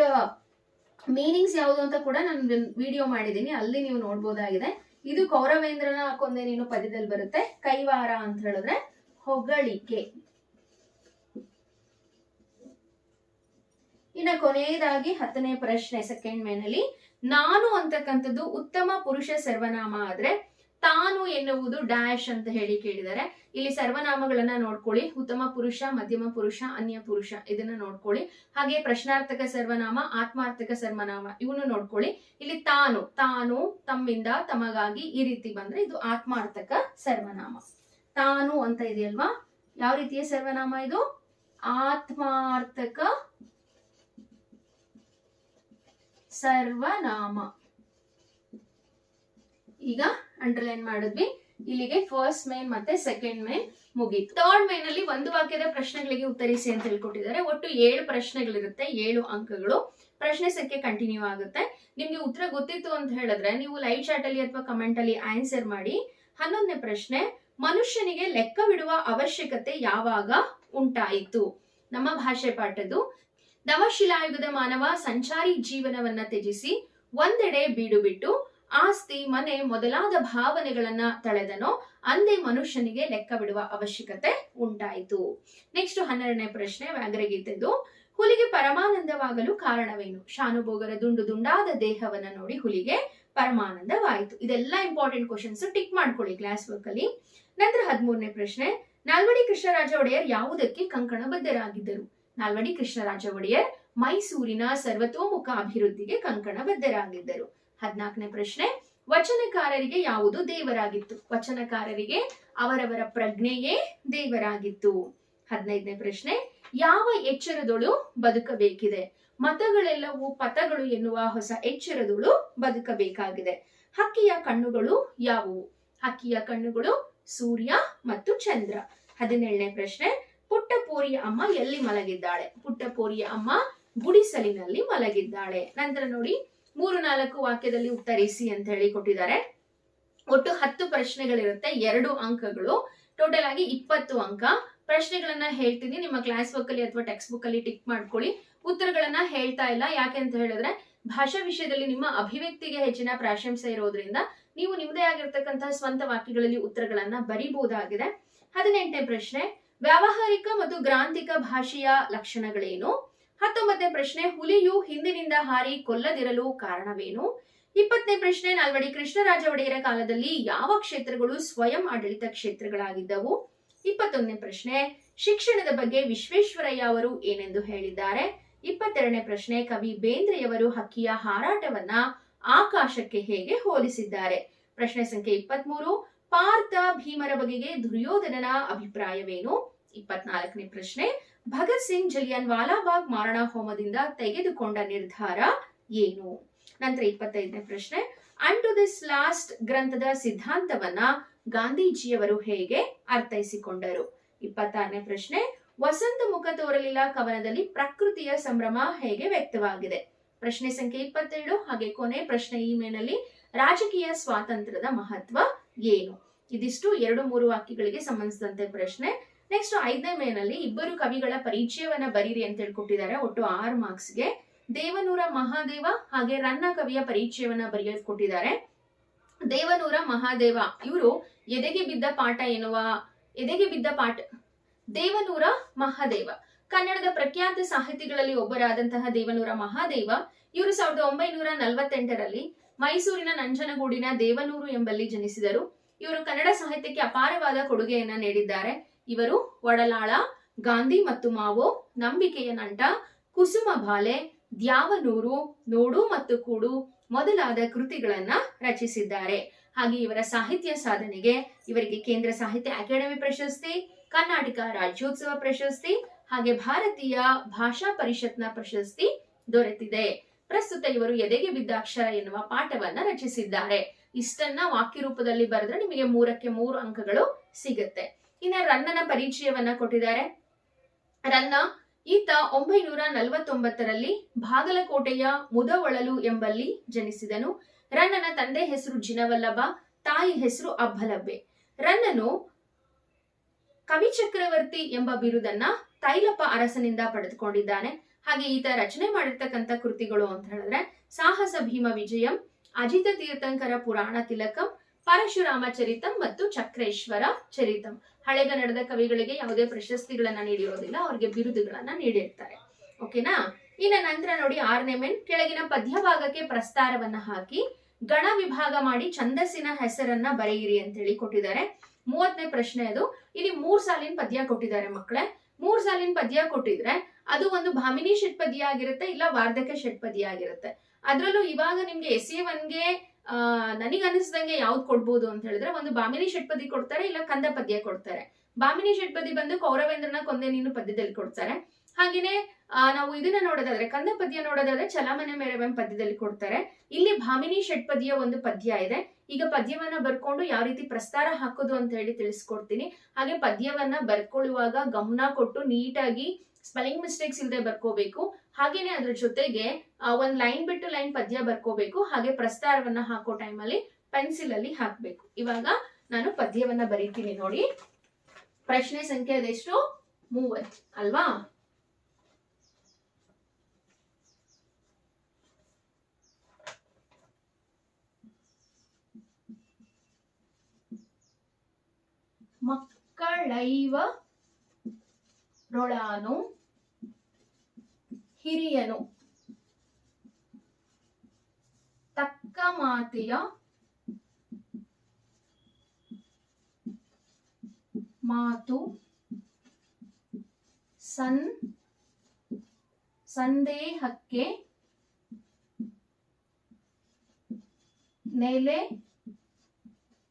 ಮೀನಿಂಗ್ಸ್ ಯಾವುದು ಅಂತ ಕೂಡ ನಾನು ವಿಡಿಯೋ ಮಾಡಿದ್ದೀನಿ. ಅಲ್ಲಿ ನೀವು ನೋಡ್ಬೋದಾಗಿದೆ. ಇದು ಕೌರವೇಂದ್ರನ ಕೊಂದೇನೇನು ನೀನು ಪದ್ಯದಲ್ಲಿ ಬರುತ್ತೆ. ಕೈವಾರ ಅಂತ ಹೇಳಿದ್ರೆ ಹೊಗಳಿಕೆ. ಇನ್ನ ಕೊನೆಯದಾಗಿ ಹತ್ತನೇ ಪ್ರಶ್ನೆ ಸೆಕೆಂಡ್ ಮೇನಲ್ಲಿ ನಾನು ಅಂತಕ್ಕಂಥದ್ದು ಉತ್ತಮ ಪುರುಷ ಸರ್ವನಾಮ ಆದ್ರೆ ತಾನು ಎನ್ನುವುದು ಡ್ಯಾಶ್ ಅಂತ ಹೇಳಿ ಕೇಳಿದ್ದಾರೆ. ಇಲ್ಲಿ ಸರ್ವನಾಮಗಳನ್ನ ನೋಡ್ಕೊಳ್ಳಿ. ಉತ್ತಮ ಪುರುಷ, ಮಧ್ಯಮ ಪುರುಷ, ಅನ್ಯ ಪುರುಷ, ಇದನ್ನ ನೋಡ್ಕೊಳ್ಳಿ. ಹಾಗೆ ಪ್ರಶ್ನಾರ್ಥಕ ಸರ್ವನಾಮ, ಆತ್ಮಾರ್ಥಕ ಸರ್ವನಾಮ, ಇವನು ನೋಡ್ಕೊಳ್ಳಿ. ಇಲ್ಲಿ ತಾನು ತಾನು ತಮ್ಮಿಂದ ತಮಗಾಗಿ ಈ ರೀತಿ ಬಂದ್ರೆ ಇದು ಆತ್ಮಾರ್ಥಕ ಸರ್ವನಾಮ. ತಾನು ಅಂತ ಇದೆಯಲ್ವಾ? ಯಾವ ರೀತಿಯ ಸರ್ವನಾಮ ಇದು? ಆತ್ಮಾರ್ಥಕ ಸರ್ವನಾಮ. ಈಗ ಅಂಡರ್ಲೈನ್ ಮಾಡಿದ್ವಿ. ಇಲ್ಲಿಗೆ ಫಸ್ಟ್ ಮೇನ್ ಮತ್ತೆ ಸೆಕೆಂಡ್ ಮೇನ್ ಮುಗೀತು. ಥರ್ಡ್ ಮೇನ್ ಅಲ್ಲಿ ಒಂದು ವಾಕ್ಯದ ಪ್ರಶ್ನೆಗಳಿಗೆ ಉತ್ತರಿಸಿ ಅಂತ ಹೇಳ್ಕೊಟ್ಟಿದ್ದಾರೆ. ಒಟ್ಟು ಏಳು ಪ್ರಶ್ನೆಗಳಿರುತ್ತೆ, ಏಳು ಅಂಕಗಳು. ಪ್ರಶ್ನೆ ಸಂಖ್ಯೆ ಕಂಟಿನ್ಯೂ ಆಗುತ್ತೆ. ನಿಮ್ಗೆ ಉತ್ತರ ಗೊತ್ತಿತ್ತು ಅಂತ ಹೇಳಿದ್ರೆ ನೀವು ಲೈವ್ ಚಾಟ್ ಅಲ್ಲಿ ಅಥವಾ ಕಮೆಂಟ್ ಅಲ್ಲಿ ಆನ್ಸರ್ ಮಾಡಿ. ಹನ್ನೊಂದನೇ ಪ್ರಶ್ನೆ, ಮನುಷ್ಯನಿಗೆ ಲೆಕ್ಕ ಬಿಡುವ ಅವಶ್ಯಕತೆ ಯಾವಾಗ ಉಂಟಾಯಿತು? ನಮ್ಮ ಭಾಷೆ ಪಾಠದ್ದು ನವಶಿಲಾಯುಗದ ಮಾನವ ಸಂಚಾರಿ ಜೀವನವನ್ನ ತ್ಯಜಿಸಿ ಒಂದೆಡೆ ಬೀಡು ಬಿಟ್ಟು ಆಸ್ತಿ, ಮನೆ ಮೊದಲಾದ ಭಾವನೆಗಳನ್ನ ತಳೆದನೋ ಅಂದೇ ಮನುಷ್ಯನಿಗೆ ಲೆಕ್ಕ ಬಿಡುವ ಅವಶ್ಯಕತೆ ಉಂಟಾಯಿತು. ನೆಕ್ಸ್ಟ್ ಹನ್ನೆರಡನೇ ಪ್ರಶ್ನೆ, ವ್ಯಾಘ್ರಗೀತೆದು. ಹುಲಿಗೆ ಪರಮಾನಂದವಾಗಲು ಕಾರಣವೇನು? ಶಾನುಭೋಗರ ದುಂಡು ದುಂಡಾದ ದೇಹವನ್ನ ನೋಡಿ ಹುಲಿಗೆ ಪರಮಾನಂದವಾಯಿತು. ಇದೆಲ್ಲ ಇಂಪಾರ್ಟೆಂಟ್ ಕ್ವಶನ್ಸ್ ಟಿಕ್ ಮಾಡ್ಕೊಳ್ಳಿ ಕ್ಲಾಸ್ ವರ್ಕ್ ಅಲ್ಲಿ. ನಂತರ ಹದಿಮೂರನೇ ಪ್ರಶ್ನೆ, ನಾಲ್ವಡಿ ಕೃಷ್ಣರಾಜ ಒಡೆಯರ್ ಯಾವುದಕ್ಕೆ ಕಂಕಣಬದ್ಧರಾಗಿದ್ದರು ನಾಲ್ವಡಿ ಕೃಷ್ಣರಾಜ ಒಡೆಯರ್ ಮೈಸೂರಿನ ಸರ್ವತೋಮುಖ ಅಭಿವೃದ್ಧಿಗೆ ಕಂಕಣಬದ್ಧರಾಗಿದ್ದರು. ಹದಿನಾಲ್ಕನೇ ಪ್ರಶ್ನೆ, ವಚನಕಾರರಿಗೆ ಯಾವುದು ದೇವರಾಗಿತ್ತು? ವಚನಕಾರರಿಗೆ ಅವರವರ ಪ್ರಜ್ಞೆಯೇ ದೇವರಾಗಿತ್ತು. ಹದಿನೈದನೇ ಪ್ರಶ್ನೆ, ಯಾವ ಎಚ್ಚರದೊಳು ಬದುಕಬೇಕಿದೆ? ಮತಗಳೆಲ್ಲವೂ ಪಥಗಳು ಎನ್ನುವ ಹೊಸ ಎಚ್ಚರದೊಳು ಬದುಕಬೇಕಾಗಿದೆ. ಹಕ್ಕಿಯ ಕಣ್ಣುಗಳು ಯಾವುವು? ಹಕ್ಕಿಯ ಕಣ್ಣುಗಳು ಸೂರ್ಯ ಮತ್ತು ಚಂದ್ರ. ಹದಿನೇಳನೇ ಪ್ರಶ್ನೆ ಪುಟ್ಟಪೋರಿಯ ಅಮ್ಮ ಎಲ್ಲಿ ಮಲಗಿದ್ದಾಳೆ? ಪುಟ್ಟಪೋರಿಯ ಅಮ್ಮ ಗುಡಿಸಲಿನಲ್ಲಿ ಮಲಗಿದ್ದಾಳೆ. ನಂತರ ನೋಡಿ ಮೂರು ನಾಲ್ಕು ವಾಕ್ಯದಲ್ಲಿ ಉತ್ತರಿಸಿ ಅಂತ ಹೇಳಿ ಕೊಟ್ಟಿದ್ದಾರೆ. ಒಟ್ಟು ಹತ್ತು ಪ್ರಶ್ನೆಗಳಿರುತ್ತೆ, ಎರಡು ಅಂಕಗಳು. ಟೋಟಲ್ ಆಗಿ ಇಪ್ಪತ್ತು ಅಂಕ. ಪ್ರಶ್ನೆಗಳನ್ನ ಹೇಳ್ತೀನಿ, ನಿಮ್ಮ ಕ್ಲಾಸ್ ವರ್ಕ್ ಅಲ್ಲಿ ಅಥವಾ ಟೆಕ್ಸ್ಟ್ ಬುಕ್ ಅಲ್ಲಿ ಟಿಕ್ ಮಾಡ್ಕೊಳ್ಳಿ. ಉತ್ತರಗಳನ್ನ ಹೇಳ್ತಾ ಇಲ್ಲ, ಯಾಕೆ ಅಂತ ಹೇಳಿದ್ರೆ, ಭಾಷಾ ವಿಷಯದಲ್ಲಿ ನಿಮ್ಮ ಅಭಿವ್ಯಕ್ತಿಗೆ ಹೆಚ್ಚಿನ ಪ್ರಾಶಂಸೆ ಇರೋದ್ರಿಂದ ನೀವು ನಿಮ್ಮದೇ ಆಗಿರ್ತಕ್ಕಂತಹ ಸ್ವಂತ ವಾಕ್ಯಗಳಲ್ಲಿ ಉತ್ತರಗಳನ್ನ ಬರೀಬಹುದಾಗಿದೆ. ಹದಿನೆಂಟನೇ ಪ್ರಶ್ನೆ ವ್ಯಾವಹಾರಿಕ ಮತ್ತು ಗ್ರಾಂಥಿಕ ಭಾಷೆಯ ಲಕ್ಷಣಗಳೇನು? ಹತ್ತೊಂಬತ್ತನೇ ಪ್ರಶ್ನೆ, ಹುಲಿಯು ಹಿಂದಿನಿಂದ ಹಾರಿ ಕೊಲ್ಲದಿರಲು ಕಾರಣವೇನು? ಇಪ್ಪತ್ತನೇ ಪ್ರಶ್ನೆ, ನಾಲ್ವಡಿ ಕೃಷ್ಣರಾಜ ಒಡೆಯರ ಕಾಲದಲ್ಲಿ ಯಾವ ಕ್ಷೇತ್ರಗಳು ಸ್ವಯಂ ಆಡಳಿತ ಕ್ಷೇತ್ರಗಳಾಗಿದ್ದವು? ಇಪ್ಪತ್ತೊಂದನೇ ಪ್ರಶ್ನೆ, ಶಿಕ್ಷಣದ ಬಗ್ಗೆ ವಿಶ್ವೇಶ್ವರಯ್ಯ ಅವರು ಏನೆಂದು ಹೇಳಿದ್ದಾರೆ? ಇಪ್ಪತ್ತೆರಡನೇ ಪ್ರಶ್ನೆ, ಕವಿ ಬೇಂದ್ರೆಯವರು ಹಕ್ಕಿಯ ಹಾರಾಟವನ್ನ ಆಕಾಶಕ್ಕೆ ಹೇಗೆ ಹೋಲಿಸಿದ್ದಾರೆ? ಪ್ರಶ್ನೆ ಸಂಖ್ಯೆ ಇಪ್ಪತ್ಮೂರು ಪಾರ್ಥ ಭೀಮರ ಬಗೆಗೆ ದುರ್ಯೋಧನನ ಅಭಿಪ್ರಾಯವೇನು? ಇಪ್ಪತ್ನಾಲ್ಕನೇ ಪ್ರಶ್ನೆ. ಭಗತ್ ಸಿಂಗ್ ಜಲಿಯನ್ ವಾಲಾಬಾಗ್ ಮಾರಣ ಹೋಮದಿಂದ ತೆಗೆದುಕೊಂಡ ನಿರ್ಧಾರ ಏನು? ನಂತರ ಇಪ್ಪತ್ತೈದನೇ ಪ್ರಶ್ನೆ. ಅಂಡ್ ಟು ದಿಸ್ ಲಾಸ್ಟ್ ಗ್ರಂಥದ ಸಿದ್ಧಾಂತವನ್ನ ಗಾಂಧೀಜಿಯವರು ಹೇಗೆ ಅರ್ಥೈಸಿಕೊಂಡರು? ಇಪ್ಪತ್ತಾರನೇ ಪ್ರಶ್ನೆ. ವಸಂತ ಮುಖ ತೋರಲಿಲ್ಲ ಕವನದಲ್ಲಿ ಪ್ರಕೃತಿಯ ಸಂಭ್ರಮ ಹೇಗೆ ವ್ಯಕ್ತವಾಗಿದೆ? ಪ್ರಶ್ನೆ ಸಂಖ್ಯೆ ಇಪ್ಪತ್ತೇಳು. ಹಾಗೆ ಕೊನೆ ಪ್ರಶ್ನೆ ಇಮೇಲ್ನಲ್ಲಿ ರಾಜಕೀಯ ಸ್ವಾತಂತ್ರ್ಯದ ಮಹತ್ವ. ಏನು? ಇದಿಷ್ಟು ಎರಡು ಮೂರು ವಾಕ್ಯಗಳಿಗೆ ಸಂಬಂಧಿಸಿದಂತೆ ಪ್ರಶ್ನೆ. ನೆಕ್ಸ್ಟ್ ಐದನೇ ಮೇನಲ್ಲಿ ಇಬ್ಬರು ಕವಿಗಳ ಪರಿಚಯವನ್ನ ಬರೀರಿ ಅಂತ ಹೇಳ್ಕೊಟ್ಟಿದ್ದಾರೆ. ಒಟ್ಟು ಆರು ಮಾರ್ಕ್ಸ್ಗೆ ದೇವನೂರ ಮಹಾದೇವ ಹಾಗೆ ರನ್ನ ಕವಿಯ ಪರಿಚಯವನ್ನ ಬರೆಯೋದು ಕೊಟ್ಟಿದ್ದಾರೆ ದೇವನೂರ ಮಹಾದೇವ, ಇವರು ಎದೆಗೆ ಬಿದ್ದ ಪಾಠ ಎನ್ನುವ, ಎದೆಗೆ ಬಿದ್ದ ಪಾಠ? ದೇವನೂರ ಮಹಾದೇವ. ಕನ್ನಡದ ಪ್ರಖ್ಯಾತ ಸಾಹಿತಿಗಳಲ್ಲಿ ಒಬ್ಬರಾದಂತಹ ದೇವನೂರ ಮಹಾದೇವ, ಇವರು ಸಾವಿರದ ಒಂಬೈನೂರ ನಲವತ್ತೆಂಟರಲ್ಲಿ ಮೈಸೂರಿನ ನಂಜನಗೂಡಿನ ದೇವನೂರು ಎಂಬಲ್ಲಿ ಜನಿಸಿದರು. ಇವರು ಕನ್ನಡ ಸಾಹಿತ್ಯಕ್ಕೆ ಅಪಾರವಾದ ಕೊಡುಗೆಯನ್ನ ನೀಡಿದ್ದಾರೆ. ಇವರು ಒಡಲಾಳ, ಗಾಂಧಿ ಮತ್ತು ಮಾವೋ, ನಂಬಿಕೆಯ ನಂಟ, ಕುಸುಮ ಬಾಲೆ, ದ್ಯಾವನೂರು, ನೋಡು ಮತ್ತು ಕೂಡು ಮೊದಲಾದ ಕೃತಿಗಳನ್ನ ರಚಿಸಿದ್ದಾರೆ. ಹಾಗೆ ಇವರ ಸಾಹಿತ್ಯ ಸಾಧನೆಗೆ ಇವರಿಗೆ ಕೇಂದ್ರ ಸಾಹಿತ್ಯ ಅಕಾಡೆಮಿ ಪ್ರಶಸ್ತಿ, ಕರ್ನಾಟಕ ರಾಜ್ಯೋತ್ಸವ ಪ್ರಶಸ್ತಿ, ಹಾಗೆ ಭಾರತೀಯ ಭಾಷಾ ಪರಿಷತ್ನ ಪ್ರಶಸ್ತಿ ದೊರೆತಿದೆ. ಪ್ರಸ್ತುತ ಇವರು ಎದೆಗೆ ಬಿದ್ದ ಅಕ್ಷರ ಎನ್ನುವ ಪಾಠವನ್ನ ರಚಿಸಿದ್ದಾರೆ. ಇಷ್ಟನ್ನ ವಾಕ್ಯ ರೂಪದಲ್ಲಿ ಬರೆದ್ರೆ ನಿಮಗೆ ಮೂರಕ್ಕೆ ಮೂರು ಅಂಕಗಳು ಸಿಗುತ್ತೆ. ಇನ್ನ ರನ್ನನ ಪರಿಚಯವನ್ನ ಕೊಟ್ಟಿದ್ದಾರೆ. ರನ್ನ ಈತ ಒಂಬೈನೂರ ನಲವತ್ತೊಂಬತ್ತರಲ್ಲಿ ಬಾಗಲಕೋಟೆಯ ಮುದವೊಳಲು ಎಂಬಲ್ಲಿ ಜನಿಸಿದನು. ರನ್ನನ ತಂದೆ ಹೆಸರು ಜಿನವಲ್ಲಭ, ತಾಯಿ ಹೆಸರು ಅಬ್ಬಲಬ್ಬೆ. ರನ್ನನು ಕವಿ ಚಕ್ರವರ್ತಿ ಎಂಬ ಬಿರುದನ್ನ ತೈಲಪ್ಪ ಅರಸನಿಂದ ಪಡೆದುಕೊಂಡಿದ್ದಾನೆ. ಹಾಗೆ ಈತ ರಚನೆ ಮಾಡಿರ್ತಕ್ಕಂಥ ಕೃತಿಗಳು ಅಂತ ಹೇಳಿದ್ರೆ, ಸಾಹಸ ಭೀಮ ವಿಜಯಂ, ಅಜಿತ ತೀರ್ಥಂಕರ ಪುರಾಣ ತಿಲಕಂ, ಪರಶುರಾಮ ಚರಿತಂ ಮತ್ತು ಚಕ್ರೇಶ್ವರ ಚರಿತಂ. ಹಳೆಗನ್ನಡದ ಕವಿಗಳಿಗೆ ಯಾವುದೇ ಪ್ರಶಸ್ತಿಗಳನ್ನ ನೀಡಿರೋದಿಲ್ಲ, ಅವ್ರಿಗೆ ಬಿರುದುಗಳನ್ನ ನೀಡಿರ್ತಾರೆ. ಓಕೆನಾ? ಇನ್ನ ನಂತರ ನೋಡಿ ಆರನೇ ಮೆನ್, ಕೆಳಗಿನ ಪದ್ಯ ಭಾಗಕ್ಕೆ ಪ್ರಸ್ತಾರವನ್ನ ಹಾಕಿ, ಗಣ ವಿಭಾಗ ಮಾಡಿ ಛಂದಸ್ಸಿನ ಹೆಸರನ್ನ ಬರೆಯಿರಿ ಅಂತ ಹೇಳಿ ಕೊಟ್ಟಿದ್ದಾರೆ. ಮೂವತ್ತನೇ ಪ್ರಶ್ನೆ ಅದು. ಇಲ್ಲಿ ಮೂರ್ ಸಾಲಿನ ಪದ್ಯ ಕೊಟ್ಟಿದ್ದಾರೆ ಮಕ್ಕಳೇ. ಮೂರ್ ಸಾಲಿನ ಪದ್ಯ ಕೊಟ್ಟಿದ್ರೆ ಅದು ಒಂದು ಭಾಮಿನಿ ಷಟ್ಪದಿಯಾಗಿರುತ್ತೆ, ಇಲ್ಲ ವಾರ್ಧಕ ಷಟ್ಪದಿಯಾಗಿರುತ್ತೆ. ಅದ್ರಲ್ಲೂ ಇವಾಗ ನಿಮ್ಗೆ ಎಸ್ ಎ ಒನ್ಗೆ ಆ, ನನಗೆ ಅನಿಸ್ದಂಗೆ ಯಾವ್ದು ಕೊಡ್ಬೋದು ಅಂತ ಹೇಳಿದ್ರೆ ಒಂದು ಭಾಮಿನಿ ಷಟ್ಪದಿ ಕೊಡ್ತಾರೆ, ಇಲ್ಲ ಕಂದ ಪದ್ಯ ಕೊಡ್ತಾರೆ. ಭಾಮಿನಿ ಷಟ್ಪದಿ ಬಂದು ಕೌರವೇಂದ್ರನ ಕೊಂದೆ ನೀನು ಪದ್ಯದಲ್ಲಿ ಕೊಡ್ತಾರೆ. ಹಾಗೇನೆ ನಾವು ಇದನ್ನ ನೋಡೋದಾದ್ರೆ, ಕಂದ ಪದ್ಯ ನೋಡೋದಾದ್ರೆ ಚಲಮನೆ ಮೇರವೆಂ ಪದ್ಯದಲ್ಲಿ ಕೊಡ್ತಾರೆ. ಇಲ್ಲಿ ಭಾಮಿನಿ ಷಟ್ಪದಿಯ ಒಂದು ಪದ್ಯ ಇದೆ. ಈಗ ಪದ್ಯವನ್ನ ಬರ್ಕೊಂಡು ಯಾವ ರೀತಿ ಪ್ರಸ್ತಾರ ಹಾಕೋದು ಅಂತ ಹೇಳಿ ತಿಳಿಸ್ಕೊಡ್ತೀನಿ. ಹಾಗೆ ಪದ್ಯವನ್ನ ಬರ್ಕೊಳ್ಳುವಾಗ ಗಮನ ಕೊಟ್ಟು ನೀಟಾಗಿ ಸ್ಪೆಲ್ಲಿಂಗ್ ಮಿಸ್ಟೇಕ್ಸ್ ಇಲ್ಲದೆ ಬರ್ಕೋಬೇಕು. ಹಾಗೇನೆ ಅದ್ರ ಜೊತೆಗೆ ಒಂದ್ ಲೈನ್ ಬಿಟ್ಟು ಲೈನ್ ಪದ್ಯ ಬರ್ಕೋಬೇಕು. ಹಾಗೆ ಪ್ರಸ್ತಾರವನ್ನ ಹಾಕೋ ಟೈಮಲ್ಲಿ ಪೆನ್ಸಿಲ್ ಅಲ್ಲಿ ಹಾಕ್ಬೇಕು. ಇವಾಗ ನಾನು ಪದ್ಯವನ್ನ ಬರೀತೀನಿ ನೋಡಿ. ಪ್ರಶ್ನೆ ಸಂಖ್ಯೆ ಅದೆಷ್ಟು? ಮೂವತ್ತು. ಅಲ್ವಾ? ರೊಳಾನು ಹಿರಿಯನು. ತಕ್ಕ ಮಾತೆಯ ಮಾತು ಸನ್ ಸಂದೇಹಕ್ಕೆ ನೆಲೆ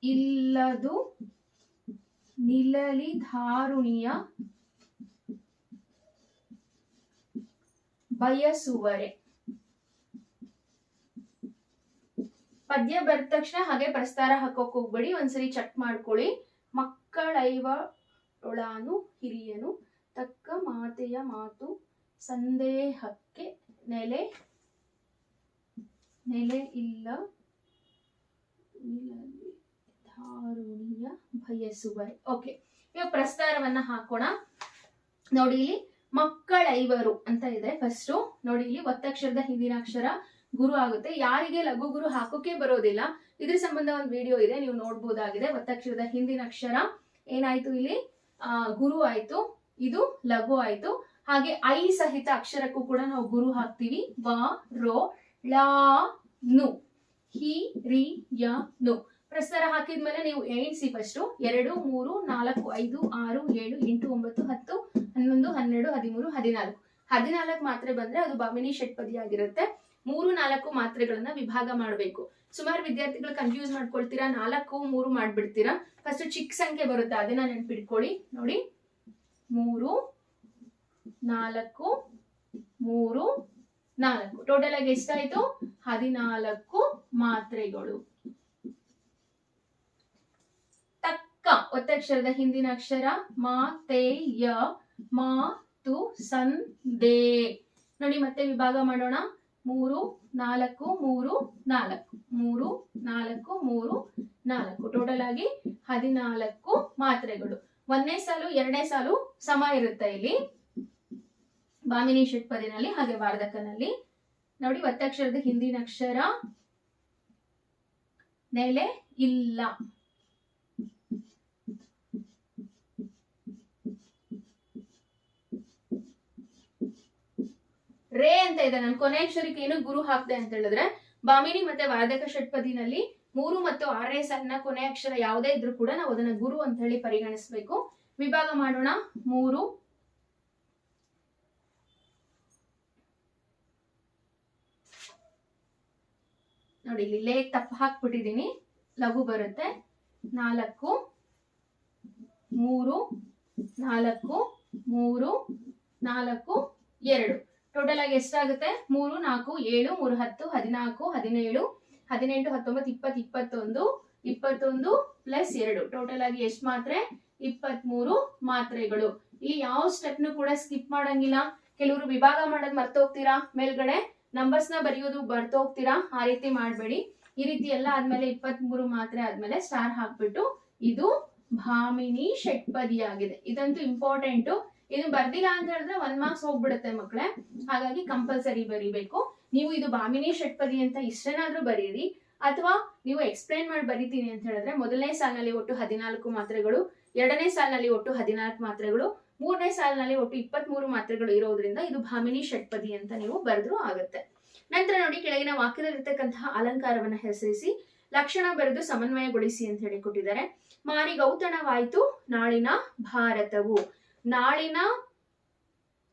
ಇಲ್ಲದು ನಿಲಲಿ ಧಾರುಣಿಯ ಬಯಸುವರೆ. ಪದ್ಯ ಬರೆದ ತಕ್ಷಣ ಹಾಗೆ ಪ್ರಸ್ತಾರ ಹಾಕೋಕ್ ಹೋಗ್ಬೇಡಿ. ಒಂದ್ಸರಿ ಚೆಕ್ ಮಾಡ್ಕೊಳ್ಳಿ. ಮಕ್ಕಳೈವ ಒಳಾನು ಹಿರಿಯನು, ತಕ್ಕ ಮಾತೆಯ ಮಾತು ಸಂದೇಹಕ್ಕೆ ನೆಲೆ ನೆಲೆ ಇಲ್ಲ. ನಿಲಲಿ ಬಯಸುವ ಓಕೆ ಇವಾಗ ಪ್ರಸ್ತಾರವನ್ನ ಹಾಕೋಣ. ನೋಡಿ ಇಲ್ಲಿ ಮಕ್ಕಳೈವರು ಅಂತ ಇದೆ ಫಸ್ಟ್ ನೋಡಿ ಇಲ್ಲಿ ಒತ್ತಕ್ಷರದ ಹಿಂದಿನ ಅಕ್ಷರ ಗುರು ಆಗುತ್ತೆ. ಯಾರಿಗೆ ಲಘು ಗುರು ಹಾಕೋಕೆ ಬರೋದಿಲ್ಲ. ಇದ್ರ ಸಂಬಂಧ ಒಂದು ವಿಡಿಯೋ ಇದೆ, ನೀವು ನೋಡ್ಬೋದಾಗಿದೆ. ಒತ್ತಕ್ಷರದ ಹಿಂದಿನ ಅಕ್ಷರ ಏನಾಯ್ತು ಇಲ್ಲಿ? ಗುರು ಆಯ್ತು. ಇದು ಲಘು ಆಯ್ತು. ಹಾಗೆ ಐ ಸಹಿತ ಅಕ್ಷರಕ್ಕೂ ಕೂಡ ನಾವು ಗುರು ಹಾಕ್ತಿವಿ. ವ, ರೋ, ಳ, ನು. ಹಿ, ರಿ, ಯ, ನು. ಪ್ರಸ್ತಾರ ಹಾಕಿದ್ಮೇಲೆ ನೀವು ಎಣಿಸಿ ಫಸ್ಟ್ ಎರಡು, ಮೂರು, ನಾಲ್ಕು, ಐದು, ಆರು, ಏಳು, ಎಂಟು, ಒಂಬತ್ತು, ಹತ್ತು, ಹನ್ನೊಂದು, ಹನ್ನೆರಡು, ಹದಿಮೂರು, ಹದಿನಾಲ್ಕು. ಹದಿನಾಲ್ಕು ಮಾತ್ರೆ ಬಂದ್ರೆ ಅದು ಬಾಮಿನಿ ಷಟ್ಪದಿ ಆಗಿರುತ್ತೆ ಮೂರು, ನಾಲ್ಕು ಮಾತ್ರೆಗಳನ್ನ ವಿಭಾಗ ಮಾಡಬೇಕು. ಸುಮಾರು ವಿದ್ಯಾರ್ಥಿಗಳು ಕನ್ಫ್ಯೂಸ್ ಮಾಡ್ಕೊಳ್ತೀರಾ? ನಾಲ್ಕು, ಮೂರು ಮಾಡ್ಬಿಡ್ತೀರಾ? ಫಸ್ಟ್ ಚಿಕ್ಕ ಸಂಖ್ಯೆ ಬರುತ್ತೆ, ಅದನ್ನ ನೆನ್ಪಿಟ್ಕೊಳ್ಳಿ. ನೋಡಿ. ಮೂರು, ನಾಲ್ಕು ಮೂರು, ನಾಲ್ಕು. ಟೋಟಲ್ ಆಗಿ ಎಷ್ಟಾಯ್ತು? ಹದಿನಾಲ್ಕು ಮಾತ್ರೆಗಳು. ಒತ್ತಕ್ಷರದ ಹಿಂದಿನ ಅಕ್ಷರ ಮಾ, ತೇ, ಯ, ಮಾ, ತು, ಸನ್, ದೇ. ನೋಡಿ, ಮತ್ತೆ ವಿಭಾಗ ಮಾಡೋಣ. ಮೂರು, ನಾಲ್ಕು ಮೂರು ನಾಲ್ಕು. ಮೂರು ನಾಲ್ಕು ಮೂರು, ನಾಲ್ಕು. ಟೋಟಲ್ ಆಗಿ ಹದಿನಾಲ್ಕು ಮಾತ್ರೆಗಳು. ಒಂದನೇ ಸಾಲು, ಎರಡನೇ ಸಾಲು ಸಮ ಇರುತ್ತೆ ಇಲ್ಲಿ. ಬಾಮಿನಿ ಷಟ್ಪದಿನಲ್ಲಿ, ಹಾಗೆ ವಾರ್ಧಕನಲ್ಲಿ. ನೋಡಿ, ಒತ್ತಕ್ಷರದ ಹಿಂದಿನ ಅಕ್ಷರ ನೆಲೆ ಇಲ್ಲ. ರೇ ಅಂತ ಇದೆ. ನಾನು ಕೊನೆ ಅಕ್ಷರಕ್ಕೆ ಏನು ಗುರು ಹಾಕ್ದೆ ಅಂತ ಹೇಳಿದ್ರೆ, ಬಾಮಿನಿ ಮತ್ತೆ ವಾದಕ ಷಟ್ಪದಿನಲ್ಲಿ ಮೂರು ಮತ್ತು ಆರನೇ ಸಾಲಿನ ಕೊನೆ ಅಕ್ಷರ ಯಾವುದೇ ಇದ್ರೂ ಕೂಡ ನಾವು ಅದನ್ನ ಗುರು ಅಂತ ಹೇಳಿ ಪರಿಗಣಿಸಬೇಕು. ವಿಭಾಗ ಮಾಡೋಣ. ಮೂರು. ನೋಡಿ, ಇಲ್ಲಿ ಲೇ ತಪ್ಪು ಹಾಕ್ಬಿಟ್ಟಿದೀನಿ ಲಘು ಬರುತ್ತೆ. ನಾಲ್ಕು. ಮೂರು. ನಾಲ್ಕು. ಮೂರು. ನಾಲ್ಕು. ಎರಡು. ಟೋಟಲ್ ಆಗಿ ಎಷ್ಟಾಗುತ್ತೆ? ಮೂರು, ನಾಲ್ಕು, ಏಳು, ಮೂರು, ಹತ್ತು, ಹದಿನಾಲ್ಕು, ಹದಿನೇಳು, ಹದಿನೆಂಟು, ಹತ್ತೊಂಬತ್ತು, ಇಪ್ಪತ್ತು, ಇಪ್ಪತ್ತೊಂದು ಇಪ್ಪತ್ತೊಂದು ಪ್ಲಸ್ ಎರಡು. ಟೋಟಲ್ ಆಗಿ ಎಷ್ಟು ಮಾತ್ರೆ? ಇಪ್ಪತ್ಮೂರು ಮಾತ್ರೆಗಳು. ಇಲ್ಲಿ ಯಾವ ಸ್ಟೆಪ್ನು ಕೂಡ ಸ್ಕಿಪ್ ಮಾಡಂಗಿಲ್ಲ. ಕೆಲವರು ವಿಭಾಗ ಮಾಡೋದ್ ಮರ್ತೋಗ್ತೀರಾ? ಮೇಲ್ಗಡೆ ನಂಬರ್ಸ್ನ ಬರೆಯೋದು ಬರ್ತೋಗ್ತೀರಾ ಆ ರೀತಿ ಮಾಡಬೇಡಿ. ಈ ರೀತಿ ಎಲ್ಲ ಆದ್ಮೇಲೆ ಇಪ್ಪತ್ಮೂರು ಮಾತ್ರೆ ಆದ್ಮೇಲೆ ಸ್ಟಾರ್ ಹಾಕ್ಬಿಟ್ಟು ಇದು ಭಾಮಿನಿ ಷಟ್ಪದಿ ಆಗಿದೆ ಇದಂತೂ ಇಂಪಾರ್ಟೆಂಟ್ ಇದು ಬರ್ದಿಲ್ಲ ಅಂತ ಹೇಳಿದ್ರೆ ಒನ್ ಮಾರ್ಕ್ಸ್ ಹೋಗ್ಬಿಡುತ್ತೆ ಮಕ್ಕಳೇ ಹಾಗಾಗಿ ಕಂಪಲ್ಸರಿ ಬರಿಬೇಕು. ನೀವು ಇದು ಬಾಮಿನಿ ಷಟ್ಪದಿ ಅಂತ ಇಷ್ಟನಾದ್ರೂ ಬರೀರಿ. ಅಥವಾ ನೀವು ಎಕ್ಸ್ಪ್ಲೈನ್ ಮಾಡಿ ಬರಿತೀನಿ ಅಂತ ಹೇಳಿದ್ರೆ ಮೊದಲನೇ ಸಾಲಿನಲ್ಲಿ ಒಟ್ಟು ಹದಿನಾಲ್ಕು ಮಾತ್ರೆಗಳು, ಎರಡನೇ ಸಾಲಿನಲ್ಲಿ ಒಟ್ಟು ಹದಿನಾಲ್ಕು ಮಾತ್ರೆಗಳು, ಮೂರನೇ ಸಾಲಿನಲ್ಲಿ ಒಟ್ಟು ಇಪ್ಪತ್ಮೂರು ಮಾತ್ರೆಗಳು ಇರೋದ್ರಿಂದ ಇದು ಭಾಮಿನಿ ಷಟ್ಪದಿ ಅಂತ ನೀವು ಬರೆದ್ರು ಆಗುತ್ತೆ. ನಂತರ ನೋಡಿ ಕೆಳಗಿನ ವಾಕ್ಯದಲ್ಲಿರ್ತಕ್ಕಂತಹ ಅಲಂಕಾರವನ್ನ ಹೆಸರಿಸಿ, ಲಕ್ಷಣ ಬರೆದು ಸಮನ್ವಯಗೊಳಿಸಿ ಅಂತ ಹೇಳಿ ಕೊಟ್ಟಿದ್ದಾರೆ. ಮಾರಿ ಗೌತಣವಾಯಿತು, ನಾಳಿನ ಭಾರತವು. ನಾಳಿನ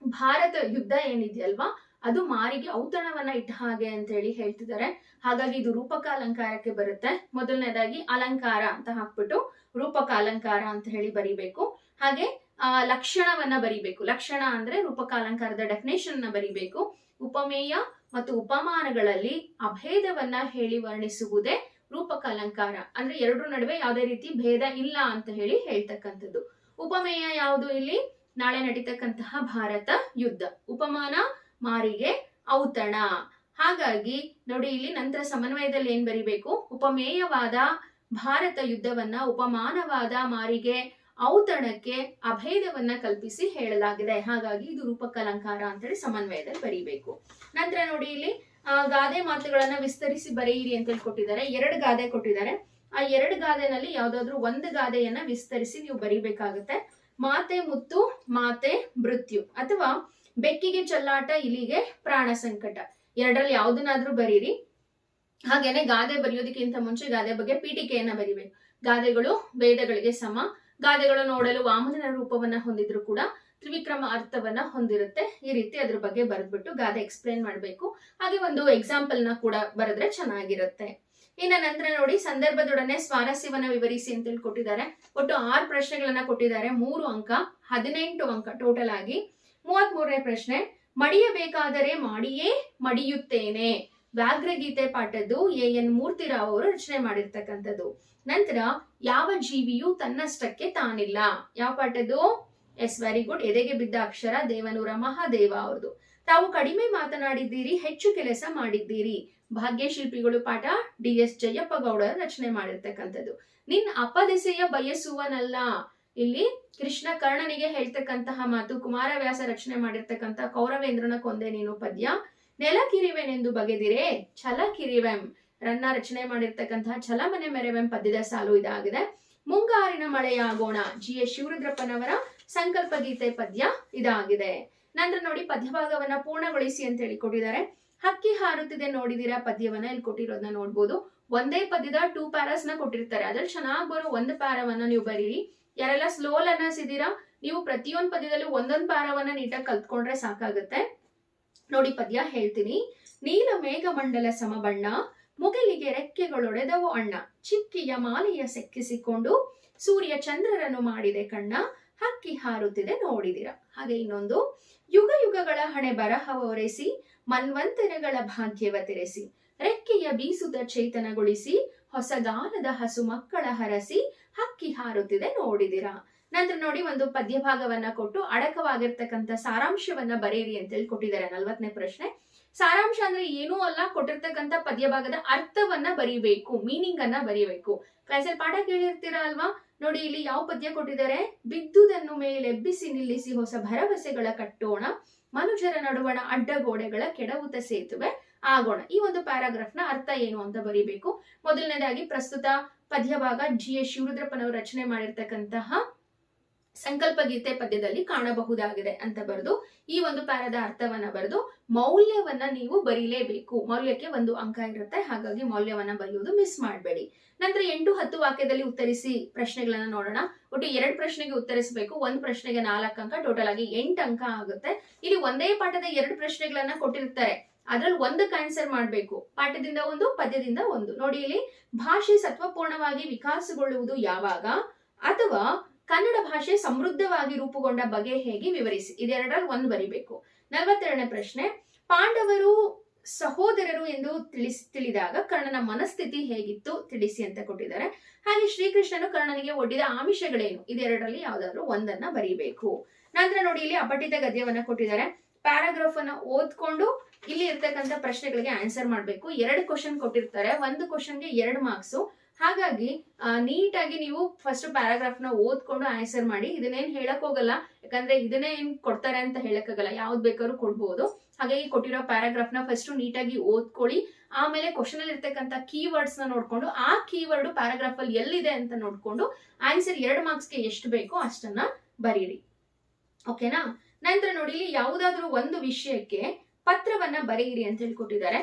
ಭಾರತ ಯುದ್ಧ ಏನಿದೆಯಲ್ವಾ, ಅದು ಮಾರಿಗೆ ಔತಣವನ್ನ ಇಟ್ಟ ಹಾಗೆ ಅಂತ ಹೇಳಿ ಹೇಳ್ತಿದ್ದಾರೆ. ಹಾಗಾಗಿ ಇದು ರೂಪಕ ಅಲಂಕಾರಕ್ಕೆ ಬರುತ್ತೆ. ಮೊದಲನೇದಾಗಿ ಅಲಂಕಾರ ಅಂತ ಹಾಕ್ಬಿಟ್ಟು ರೂಪಕ ಅಲಂಕಾರ ಅಂತ ಹೇಳಿ ಬರಿಬೇಕು. ಹಾಗೆ, ಆ, ಲಕ್ಷಣವನ್ನ ಬರಿಬೇಕು. ಲಕ್ಷಣ ಅಂದ್ರೆ ರೂಪಕ ಅಲಂಕಾರದ ಡೆಫಿನೇಷನ್ನ ಬರಿಬೇಕು. ಉಪಮೇಯ ಮತ್ತು ಉಪಮಾನಗಳಲ್ಲಿ ಅಭೇದವನ್ನ ಹೇಳಿ ವರ್ಣಿಸುವುದೇ ರೂಪಕ ಅಲಂಕಾರ ಅಂದ್ರೆ ಎರಡರ ನಡುವೆ ಯಾವುದೇ ರೀತಿ ಭೇದ ಇಲ್ಲ ಅಂತ ಹೇಳಿ ಹೇಳ್ತಕ್ಕಂಥದ್ದು. ಉಪಮೇಯ ಯಾವುದು ಇಲ್ಲಿ? ನಾಳೆ ನಡೀತಕ್ಕಂತಹ ಭಾರತ ಯುದ್ಧ. ಉಪಮಾನ ಮಾರಿಗೆ ಔತಣ. ಹಾಗಾಗಿ ನೋಡಿ ಇಲ್ಲಿ ನಂತರ ಸಮನ್ವಯದಲ್ಲಿ ಏನ್ ಬರಿಬೇಕು? ಉಪಮೇಯವಾದ ಭಾರತ ಯುದ್ಧವನ್ನ, ಉಪಮಾನವಾದ ಮಾರಿಗೆ ಔತಣಕ್ಕೆ ಅಭೇದವನ್ನ ಕಲ್ಪಿಸಿ ಹೇಳಲಾಗಿದೆ. ಹಾಗಾಗಿ ಇದು ರೂಪಕ ಅಲಂಕಾರ ಅಂತೇಳಿ ಸಮನ್ವಯದಲ್ಲಿ ಬರೀಬೇಕು. ನಂತರ ನೋಡಿ ಇಲ್ಲಿ ಗಾದೆ ಮಾತುಗಳನ್ನ ವಿಸ್ತರಿಸಿ ಬರೆಯಿರಿ ಅಂತ ಹೇಳಿ ಕೊಟ್ಟಿದ್ದಾರೆ ಎರಡು ಗಾದೆ ಕೊಟ್ಟಿದ್ದಾರೆ. ಆ ಎರಡು ಗಾದೆನಲ್ಲಿ ಯಾವ್ದಾದ್ರು ಒಂದು ಗಾದೆಯನ್ನ ವಿಸ್ತರಿಸಿ ನೀವು ಬರಿಬೇಕಾಗುತ್ತೆ. ಮಾತೆ ಮುತ್ತು, ಮಾತೆ ಮೃತ್ಯು ಅಥವಾ ಬೆಕ್ಕಿಗೆ ಚಲ್ಲಾಟ, ಇಲಿಗೆ ಪ್ರಾಣ ಸಂಕಟ. ಎರಡರಲ್ಲಿ ಯಾವ್ದನ್ನಾದ್ರೂ ಬರೀರಿ. ಹಾಗೇನೆ ಗಾದೆ ಬರೆಯೋದಕ್ಕಿಂತ ಮುಂಚೆ ಗಾದೆ ಬಗ್ಗೆ ಪೀಠಿಕೆಯನ್ನ ಬರಿಬೇಕು. ಗಾದೆಗಳು ವೇದಗಳಿಗೆ ಸಮ. ಗಾದೆಗಳು ನೋಡಲು ವಾಮನನ ರೂಪವನ್ನ ಹೊಂದಿದ್ರು ಕೂಡ ತ್ರಿವಿಕ್ರಮ ಅರ್ಥವನ್ನ ಹೊಂದಿರುತ್ತೆ. ಈ ರೀತಿ ಅದ್ರ ಬಗ್ಗೆ ಬರೆದ್ಬಿಟ್ಟು ಗಾದೆ ಎಕ್ಸ್ಪ್ಲೇನ್ ಮಾಡಬೇಕು. ಹಾಗೆ ಒಂದು ಎಕ್ಸಾಂಪಲ್ನ ಕೂಡ ಬರೆದ್ರೆ ಚೆನ್ನಾಗಿರುತ್ತೆ. ಇನ್ನ ನಂತರ ನೋಡಿ ಸಂದರ್ಭದೊಡನೆ ಸ್ವಾರಸ್ಯವನ್ನ ವಿವರಿಸಿ ಅಂತ ಹೇಳಿ ಕೊಟ್ಟಿದ್ದಾರೆ. ಒಟ್ಟು ಆರು ಪ್ರಶ್ನೆಗಳನ್ನ ಕೊಟ್ಟಿದ್ದಾರೆ. ಮೂರು ಅಂಕ, ಹದಿನೆಂಟು ಅಂಕ ಟೋಟಲ್ ಆಗಿ. ಮೂವತ್ ಮೂರನೇ ಪ್ರಶ್ನೆ, ಮಡಿಯಬೇಕಾದರೆ ಮಾಡಿಯೇ ಮಡಿಯುತ್ತೇನೆ. ವ್ಯಾಘ್ರಗೀತೆ ಪಾಠದ್ದು ಎ ಎನ್ ಮೂರ್ತಿರಾವ್ ಅವರು ರಚನೆ ಮಾಡಿರ್ತಕ್ಕಂಥದ್ದು. ನಂತರ, ಯಾವ ಜೀವಿಯು ತನ್ನಷ್ಟಕ್ಕೆ ತಾನಿಲ್ಲ. ಯಾವ ಪಾಠದ್ದು? S, very good. ಎದೆಗೆ ಬಿದ್ದ ಅಕ್ಷರ ದೇವನೂರ ಮಹಾದೇವ ಅವ್ರದ್ದು. ತಾವು ಕಡಿಮೆ ಮಾತನಾಡಿದ್ದೀರಿ, ಹೆಚ್ಚು ಕೆಲಸ ಮಾಡಿದ್ದೀರಿ. ಭಾಗ್ಯಶಿಲ್ಪಿಗಳು ಪಾಠ ಡಿ ಎಸ್ ಜಯಪ್ಪ ಗೌಡರ ರಚನೆ ಮಾಡಿರ್ತಕ್ಕಂಥದ್ದು. ನಿನ್ ಅಪದೆಸೆಯ ಬಯಸುವನಲ್ಲ. ಇಲ್ಲಿ ಕೃಷ್ಣ ಕರ್ಣನಿಗೆ ಹೇಳ್ತಕ್ಕಂತಹ ಮಾತು ಕುಮಾರವ್ಯಾಸ ರಚನೆ ಮಾಡಿರ್ತಕ್ಕಂಥ ಕೌರವೇಂದ್ರನ ಕೊಂದೆ ನೀನು ಪದ್ಯ. ನೆಲ ಕಿರಿವೆನೆಂದು ಬಗೆದಿರೆ ಛಲ ಕಿರಿವೆಂ ರನ್ನ ರಚನೆ ಮಾಡಿರ್ತಕ್ಕಂತಹ ಛಲಮನೆ ಮೆರೆವೆಂ ಪದ್ಯದ ಸಾಲು ಇದಾಗಿದೆ. ಮುಂಗಾರಿನ ಮಳೆಯಾಗೋಣ, ಜಿ ಎಸ್ ಶಿವರುದ್ರಪ್ಪನವರ ಸಂಕಲ್ಪ ಗೀತೆ ಪದ್ಯ ಇದಾಗಿದೆ. ನಂತರ ನೋಡಿ ಪದ್ಯಭಾಗವನ್ನ ಪೂರ್ಣಗೊಳಿಸಿ ಅಂತ ಹೇಳಿ ಕೊಟ್ಟಿದ್ದಾರೆ. ಹಕ್ಕಿ ಹಾರುತ್ತಿದೆ ನೋಡಿದಿರಾ? ಪದ್ಯವನ್ನ ಇಲ್ಲಿ ಕೊಟ್ಟಿರೋದನ್ನ ನೋಡ್ಬೋದು. ಒಂದೇ ಪದ್ಯದ ಟೂ ಪ್ಯಾರಾಸ್ನ ಕೊಟ್ಟಿರ್ತಾರೆ. ಅದ್ರಲ್ಲಿ ಚೆನ್ನಾಗಿ ಬರೋ ಒಂದು ಪ್ಯಾರವನ್ನ ನೀವು ಬರೀರಿ. ಯಾರೆಲ್ಲ ಸ್ಲೋ ಲರ್ನರ್ಸ್ ಇದ್ದೀರಾ ನೀವು ಪ್ರತಿಯೊಂದು ಪದ್ಯದಲ್ಲೂ ಒಂದೊಂದು ಪ್ಯಾರವನ್ನ ನೀಟಾಗಿ ಕಲ್ತ್ಕೊಂಡ್ರೆ ಸಾಕಾಗುತ್ತೆ. ನೋಡಿ, ಪದ್ಯ ಹೇಳ್ತೀನಿ. ನೀಲ ಮೇಘಮಂಡಲ ಸಮಬಣ್ಣ, ಮುಗಿಲಿಗೆ ರೆಕ್ಕೆಗಳೊಡೆದವು ಅಣ್ಣ. ಚಿಕ್ಕಿಯ ಮಾಲೆಯ ಸೆಕ್ಕಿಸಿಕೊಂಡು, ಸೂರ್ಯ ಚಂದ್ರರನ್ನು ಮಾಡಿದೆ ಕಣ್ಣ. ಹಕ್ಕಿ ಹಾರುತ್ತಿದೆ ನೋಡಿದಿರ. ಹಾಗೆ ಇನ್ನೊಂದು, ಯುಗ ಯುಗಗಳ ಹಣೆ ಬರಹ ಒರೆಸಿ, ಮನ್ವಂತರಗಳ ಭಾಗ್ಯವ ತೆರೆಸಿ ರೆಕ್ಕೆಯ ಬೀಸುದ ಚೇತನಗೊಳಿಸಿ ಹೊಸಗಾಲದ ಹಸು ಮಕ್ಕಳ ಹರಸಿ ಹಕ್ಕಿ ಹಾರುತ್ತಿದೆ ನೋಡಿದಿರ. ನಂತರ ನೋಡಿ ಒಂದು ಪದ್ಯ ಭಾಗವನ್ನ ಕೊಟ್ಟು ಅಡಕವಾಗಿರ್ತಕ್ಕಂಥ ಸಾರಾಂಶವನ್ನ ಬರೆಯಿರಿ ಅಂತ ಹೇಳಿ ಕೊಟ್ಟಿದ್ದಾರೆ ನಲ್ವತ್ತನೇ ಪ್ರಶ್ನೆ. ಸಾರಾಂಶ ಅಂದ್ರೆ ಏನೂ ಅಲ್ಲ, ಕೊಟ್ಟಿರ್ತಕ್ಕಂಥ ಪದ್ಯ ಭಾಗದ ಅರ್ಥವನ್ನ ಬರೀಬೇಕು ಮೀನಿಂಗ್ ಅನ್ನ ಬರೀಬೇಕು. ಕ್ಲಾಸಲ್ಲಿ ಪಾಠ ಕೇಳಿರ್ತೀರಾ ಅಲ್ವಾ? ನೋಡಿ, ಇಲ್ಲಿ ಯಾವ ಪದ್ಯ ಕೊಟ್ಟಿದ್ದಾರೆ? ಬಿದ್ದುದನ್ನು ಮೇಲೆಬ್ಬಿಸಿ ನಿಲ್ಲಿಸಿ ಹೊಸ ಭರವಸೆಗಳ ಕಟ್ಟೋಣ, ಮನುಷ್ಯರ ನಡುವಣ ಅಡ್ಡಗೋಡೆಗಳ ಕೆಡವುತ ಸೇತುವೆ ಆಗೋಣ. ಈ ಒಂದು ಪ್ಯಾರಾಗ್ರಾಫ್ನ ಅರ್ಥ ಏನು ಅಂತ ಬರೀಬೇಕು. ಮೊದಲನೇದಾಗಿ, ಪ್ರಸ್ತುತ ಪದ್ಯ ಭಾಗ ಜಿ ಎಸ್ ಶಿವರುದ್ರಪ್ಪನವರು ರಚನೆ ಮಾಡಿರ್ತಕ್ಕಂತಹ ಸಂಕಲ್ಪ ಗೀತೆ ಪದ್ಯದಲ್ಲಿ ಕಾಣಬಹುದಾಗಿದೆ ಅಂತ ಬರೆದು, ಈ ಒಂದು ಪ್ಯಾರದ ಅರ್ಥವನ್ನ ಬರೆದು, ಮೌಲ್ಯವನ್ನ ನೀವು ಬರೀಲೇಬೇಕು. ಮೌಲ್ಯಕ್ಕೆ ಒಂದು ಅಂಕ ಇರುತ್ತೆ, ಹಾಗಾಗಿ ಮೌಲ್ಯವನ್ನ ಬರೆಯುವುದು ಮಿಸ್ ಮಾಡಬೇಡಿ. ನಂತರ ಎಂಟು ಹತ್ತು ವಾಕ್ಯದಲ್ಲಿ ಉತ್ತರಿಸಿ ಪ್ರಶ್ನೆಗಳನ್ನ ನೋಡೋಣ. ಒಟ್ಟು ಎರಡು ಪ್ರಶ್ನೆಗೆ ಉತ್ತರಿಸಬೇಕು. ಒಂದು ಪ್ರಶ್ನೆಗೆ ನಾಲ್ಕು ಅಂಕ, ಟೋಟಲ್ ಆಗಿ ಎಂಟು ಅಂಕ ಆಗುತ್ತೆ. ಇಲ್ಲಿ ಒಂದೇ ಪಾಠದ ಎರಡು ಪ್ರಶ್ನೆಗಳನ್ನ ಕೊಟ್ಟಿರ್ತಾರೆ. ಅದ್ರಲ್ಲಿ ಒಂದಕ್ಕೆ ಆನ್ಸರ್ ಮಾಡಬೇಕು. ಪಾಠದಿಂದ ಒಂದು, ಪದ್ಯದಿಂದ ಒಂದು. ನೋಡಿ ಇಲ್ಲಿ, ಭಾಷೆ ಸತ್ವಪೂರ್ಣವಾಗಿ ವಿಕಾಸಗೊಳ್ಳುವುದು ಯಾವಾಗ? ಅಥವಾ ಕನ್ನಡ ಭಾಷೆ ಸಮೃದ್ಧವಾಗಿ ರೂಪುಗೊಂಡ ಬಗೆ ಹೇಗೆ ವಿವರಿಸಿ? ಇದೆರಡರಲ್ಲಿ ಒಂದು ಬರಿಬೇಕು. ನಲವತ್ತೆರಡನೇ ಪ್ರಶ್ನೆ, ಪಾಂಡವರು ಸಹೋದರರು ಎಂದು ತಿಳಿಸ್, ತಿಳಿದಾಗ ಕರ್ಣನ ಮನಸ್ಥಿತಿ ಹೇಗಿತ್ತು ತಿಳಿಸಿ ಅಂತ ಕೊಟ್ಟಿದ್ದಾರೆ. ಹಾಗೆ ಶ್ರೀಕೃಷ್ಣನು ಕರ್ಣನಿಗೆ ಒಡ್ಡಿದ ಆಮಿಷಗಳೇನು? ಇದೆರಡರಲ್ಲಿ ಯಾವ್ದಾದ್ರು ಒಂದನ್ನ ಬರೀಬೇಕು. ನಂತರ ನೋಡಿ, ಇಲ್ಲಿ ಅಪಠಿತ ಗದ್ಯವನ್ನ ಕೊಟ್ಟಿದ್ದಾರೆ. ಪ್ಯಾರಾಗ್ರಾಫ್ ಅನ್ನ ಓದ್ಕೊಂಡು ಇಲ್ಲಿ ಇರ್ತಕ್ಕಂಥ ಪ್ರಶ್ನೆಗಳಿಗೆ ಆನ್ಸರ್ ಮಾಡಬೇಕು. ಎರಡು ಕ್ವಶನ್ ಕೊಟ್ಟಿರ್ತಾರೆ. ಒಂದು ಕ್ವಶನ್ಗೆ ಎರಡು ಮಾರ್ಕ್ಸ್. ಹಾಗಾಗಿ ನೀಟಾಗಿ ನೀವು ಫಸ್ಟ್ ಪ್ಯಾರಾಗ್ರಾಫ್ನ ಓದ್ಕೊಂಡು ಆನ್ಸರ್ ಮಾಡಿ, ಇದನ್ನೇನ್ ಹೇಳಕ್ ಹೋಗಲ್ಲ. ಯಾಕಂದ್ರೆ ಇದನ್ನೇ ಏನ್ ಕೊಡ್ತಾರೆ ಅಂತ ಹೇಳಕ್ಕಾಗಲ್ಲ. ಯಾವ್ದು ಬೇಕಾದ್ರೂ ಕೊಡ್ಬೋದು. ಹಾಗಾಗಿ ಕೊಟ್ಟಿರೋ ಪ್ಯಾರಾಗ್ರಾಫ್ನ ಫಸ್ಟ್ ನೀಟಾಗಿ ಓದ್ಕೊಳ್ಳಿ. ಆಮೇಲೆ ಕ್ವಶನ್ ಅಲ್ಲಿ ಇರ್ತಕ್ಕಂಥ ಕೀವರ್ಡ್ಸ್ನ ನೋಡ್ಕೊಂಡು, ಆ ಕೀವರ್ಡ್ ಪ್ಯಾರಾಗ್ರಾಫ್ ಅಲ್ಲಿ ಎಲ್ಲಿದೆ ಅಂತ ನೋಡ್ಕೊಂಡು ಆನ್ಸರ್ ಎರಡು ಮಾರ್ಕ್ಸ್ಗೆ ಎಷ್ಟು ಬೇಕೋ ಅಷ್ಟನ್ನ ಬರೀರಿ. ಓಕೆನಾ? ನಂತರ ನೋಡಿ, ಇಲ್ಲಿ ಯಾವುದಾದ್ರೂ ಒಂದು ವಿಷಯಕ್ಕೆ ಪತ್ರವನ್ನ ಬರೆಯಿರಿ ಅಂತ ಹೇಳ್ಕೊಟ್ಟಿದ್ದಾರೆ.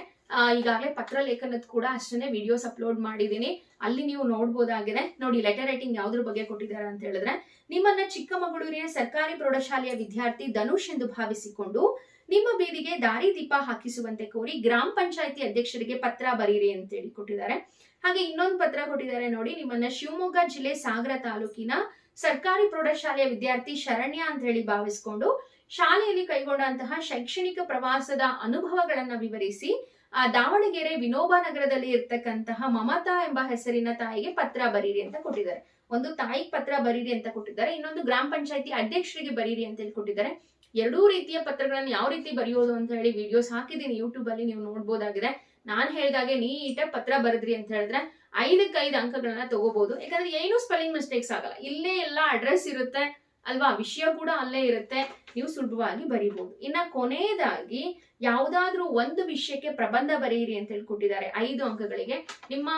ಈಗಾಗಲೇ ಪತ್ರ ಲೇಖನದ ಕೂಡ ಅಷ್ಟನ್ನೇ ವಿಡಿಯೋಸ್ ಅಪ್ಲೋಡ್ ಮಾಡಿದೀನಿ ಅಲ್ಲಿ ನೀವು ನೋಡ್ಬೋದಾಗಿದೆ ನೋಡಿ ಲೆಟರ್ ರೈಟಿಂಗ್ ಯಾವ್ದ್ರ ಬಗ್ಗೆ ಕೊಟ್ಟಿದ್ದಾರೆ ಅಂತ ಹೇಳಿದ್ರೆ, ನಿಮ್ಮನ್ನ ಚಿಕ್ಕಮಗಳೂರಿನ ಸರ್ಕಾರಿ ಪ್ರೌಢಶಾಲೆಯ ವಿದ್ಯಾರ್ಥಿ ಧನುಷ್ ಎಂದು ಭಾವಿಸಿಕೊಂಡು ನಿಮ್ಮ ಬೀದಿಗೆ ದಾರಿ ದೀಪ ಹಾಕಿಸುವಂತೆ ಕೋರಿ ಗ್ರಾಮ ಪಂಚಾಯತಿ ಅಧ್ಯಕ್ಷರಿಗೆ ಪತ್ರ ಬರೀರಿ ಅಂತ ಹೇಳಿ ಕೊಟ್ಟಿದ್ದಾರೆ. ಹಾಗೆ ಇನ್ನೊಂದು ಪತ್ರ ಕೊಟ್ಟಿದ್ದಾರೆ ನೋಡಿ, ನಿಮ್ಮನ್ನ ಶಿವಮೊಗ್ಗ ಜಿಲ್ಲೆ ಸಾಗರ ತಾಲೂಕಿನ ಸರ್ಕಾರಿ ಪ್ರೌಢಶಾಲೆಯ ವಿದ್ಯಾರ್ಥಿ ಶರಣ್ಯ ಅಂತ ಹೇಳಿ ಭಾವಿಸಿಕೊಂಡು ಶಾಲೆಯಲ್ಲಿ ಕೈಗೊಂಡಂತಹ ಶೈಕ್ಷಣಿಕ ಪ್ರವಾಸದ ಅನುಭವಗಳನ್ನ ವಿವರಿಸಿ ಆ ದಾವಣಗೆರೆ ವಿನೋಬ ನಗರದಲ್ಲಿ ಇರ್ತಕ್ಕಂತಹ ಮಮತಾ ಎಂಬ ಹೆಸರಿನ ತಾಯಿಗೆ ಪತ್ರ ಬರೀರಿ ಅಂತ ಕೊಟ್ಟಿದ್ದಾರೆ. ಒಂದು ತಾಯಿಗೆ ಪತ್ರ ಬರೀರಿ ಅಂತ ಕೊಟ್ಟಿದ್ದಾರೆ. ಇನ್ನೊಂದು ಗ್ರಾಮ ಪಂಚಾಯತಿ ಅಧ್ಯಕ್ಷರಿಗೆ ಬರೀರಿ ಅಂತ ಹೇಳಿ ಕೊಟ್ಟಿದ್ದಾರೆ. ಎರಡೂ ರೀತಿಯ ಪತ್ರಗಳನ್ನು ಯಾವ ರೀತಿ ಬರೆಯೋದು ಅಂತ ಹೇಳಿ ವಿಡಿಯೋಸ್ ಹಾಕಿದ್ದೀನಿ. ಯೂಟ್ಯೂಬ್ ಅಲ್ಲಿ ನೀವು ನೋಡ್ಬೋದಾಗಿದೆ. ನಾನ್ ಹೇಳಿದಾಗೆ ನೀಟಾಗಿ ಪತ್ರ ಬರೆದ್ರಿ ಅಂತ ಹೇಳಿದ್ರೆ ಐದಕ್ಕೆ ಐದು ಅಂಕಗಳನ್ನ ತಗೋಬಹುದು ಯಾಕಂದ್ರೆ ಏನು ಸ್ಪೆಲ್ಲಿಂಗ್ ಮಿಸ್ಟೇಕ್ಸ್ ಆಗಲ್ಲ. ಇಲ್ಲೇ ಎಲ್ಲ ಅಡ್ರೆಸ್ ಇರುತ್ತೆ. ಅಲ್ವಾ? ವಿಷಯ ಕೂಡ ಅಲ್ಲೇ ಇರುತ್ತೆ. ನೀವು ಸುಲಭವಾಗಿ ಬರೀಬಹುದು ಇನ್ನ ಕೊನೆಯದಾಗಿ ಯಾವುದಾದ್ರೂ ಒಂದು ವಿಷಯಕ್ಕೆ ಪ್ರಬಂಧ ಬರೆಯಿರಿ ಅಂತ ಹೇಳ್ಕೊಟ್ಟಿದ್ದಾರೆ ಐದು ಅಂಕಗಳಿಗೆ. ನಿಮ್ಮ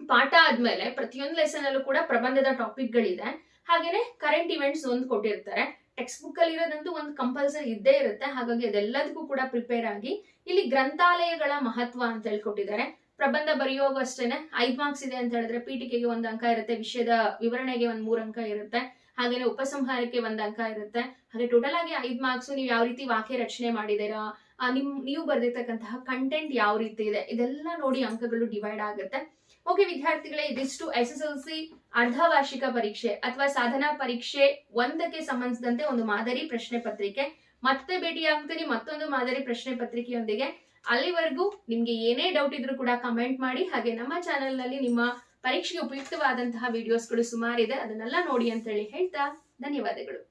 ಪಾಠ ಆದ್ಮೇಲೆ ಪ್ರತಿಯೊಂದು ಲೆಸನ್ ಅಲ್ಲೂ ಕೂಡ ಪ್ರಬಂಧದ ಟಾಪಿಕ್ ಗಳಿದೆ ಹಾಗೇನೆ ಕರೆಂಟ್ ಇವೆಂಟ್ಸ್ ಒಂದು ಕೊಟ್ಟಿರ್ತಾರೆ. ಟೆಕ್ಸ್ಟ್ ಬುಕ್ ಅಲ್ಲಿ ಇರೋದಂತೂ ಒಂದು ಕಂಪಲ್ಸರಿ ಇದ್ದೇ ಇರುತ್ತೆ. ಹಾಗಾಗಿ ಅದೆಲ್ಲದಕ್ಕೂ ಕೂಡ ಪ್ರಿಪೇರ್ ಆಗಿ ಇಲ್ಲಿ ಗ್ರಂಥಾಲಯಗಳ ಮಹತ್ವ ಅಂತ ಹೇಳ್ಕೊಟ್ಟಿದ್ದಾರೆ. ಪ್ರಬಂಧ ಬರೆಯುವಾಗ ಅಷ್ಟೇನೆ ಐದ್ ಮಾರ್ಕ್ಸ್ ಇದೆ ಅಂತ ಹೇಳಿದ್ರೆ ಪೀಠಿಕೆಗೆ ಒಂದು ಅಂಕ ಇರುತ್ತೆ, ವಿಷಯದ ವಿವರಣೆಗೆ ಒಂದು ಮೂರ್ ಅಂಕ ಇರುತ್ತೆ. ಹಾಗೇನೆ ಉಪಸಂಹಾರಕ್ಕೆ ಒಂದ್ ಅಂಕ ಇರುತ್ತೆ. ಹಾಗೆ ಟೋಟಲ್ ಆಗಿ ಐದ್ ಮಾರ್ಕ್ಸ್ ನೀವು ಯಾವ ರೀತಿ ವಾಕ್ಯ ರಚನೆ ಮಾಡಿದ್ದೀರಾ ಆ, ನಿಮ್ ನೀವು ಬರ್ದಿರ್ತಕ್ಕಂತಹ ಕಂಟೆಂಟ್ ಯಾವ ರೀತಿ ಇದೆ ಇದೆಲ್ಲ ನೋಡಿ ಅಂಕಗಳು ಡಿವೈಡ್ ಆಗುತ್ತೆ. ಓಕೆ ವಿದ್ಯಾರ್ಥಿಗಳೇ ಇದಿಷ್ಟು ಎಸ್ ಎಸ್ ಎಲ್ ಸಿ ಅರ್ಧವಾರ್ಷಿಕ ಪರೀಕ್ಷೆ ಅಥವಾ ಸಾಧನಾ ಪರೀಕ್ಷೆ ಒಂದಕ್ಕೆ ಸಂಬಂಧಿಸಿದಂತೆ ಒಂದು ಮಾದರಿ ಪ್ರಶ್ನೆ ಪತ್ರಿಕೆ. ಮತ್ತೆ ಭೇಟಿಯಾಗ್ತೀನಿ ಮತ್ತೊಂದು ಮಾದರಿ ಪ್ರಶ್ನೆ ಪತ್ರಿಕೆಯೊಂದಿಗೆ. ಅಲ್ಲಿವರೆಗೂ ನಿಮ್ಗೆ ಏನೇ ಡೌಟ್ ಇದ್ರೂ ಕೂಡ ಕಮೆಂಟ್ ಮಾಡಿ ಹಾಗೆ ನಮ್ಮ ಚಾನೆಲ್ನಲ್ಲಿ ನಿಮ್ಮ ಪರೀಕ್ಷೆಗೆ ಉಪಯುಕ್ತವಾದಂತಹ ವಿಡಿಯೋಸ್ಗಳು ಸುಮಾರಿದೆ. ಅದನ್ನೆಲ್ಲ ನೋಡಿ ಅಂತ ಹೇಳಿ ಹೇಳ್ತಾ ಧನ್ಯವಾದಗಳು.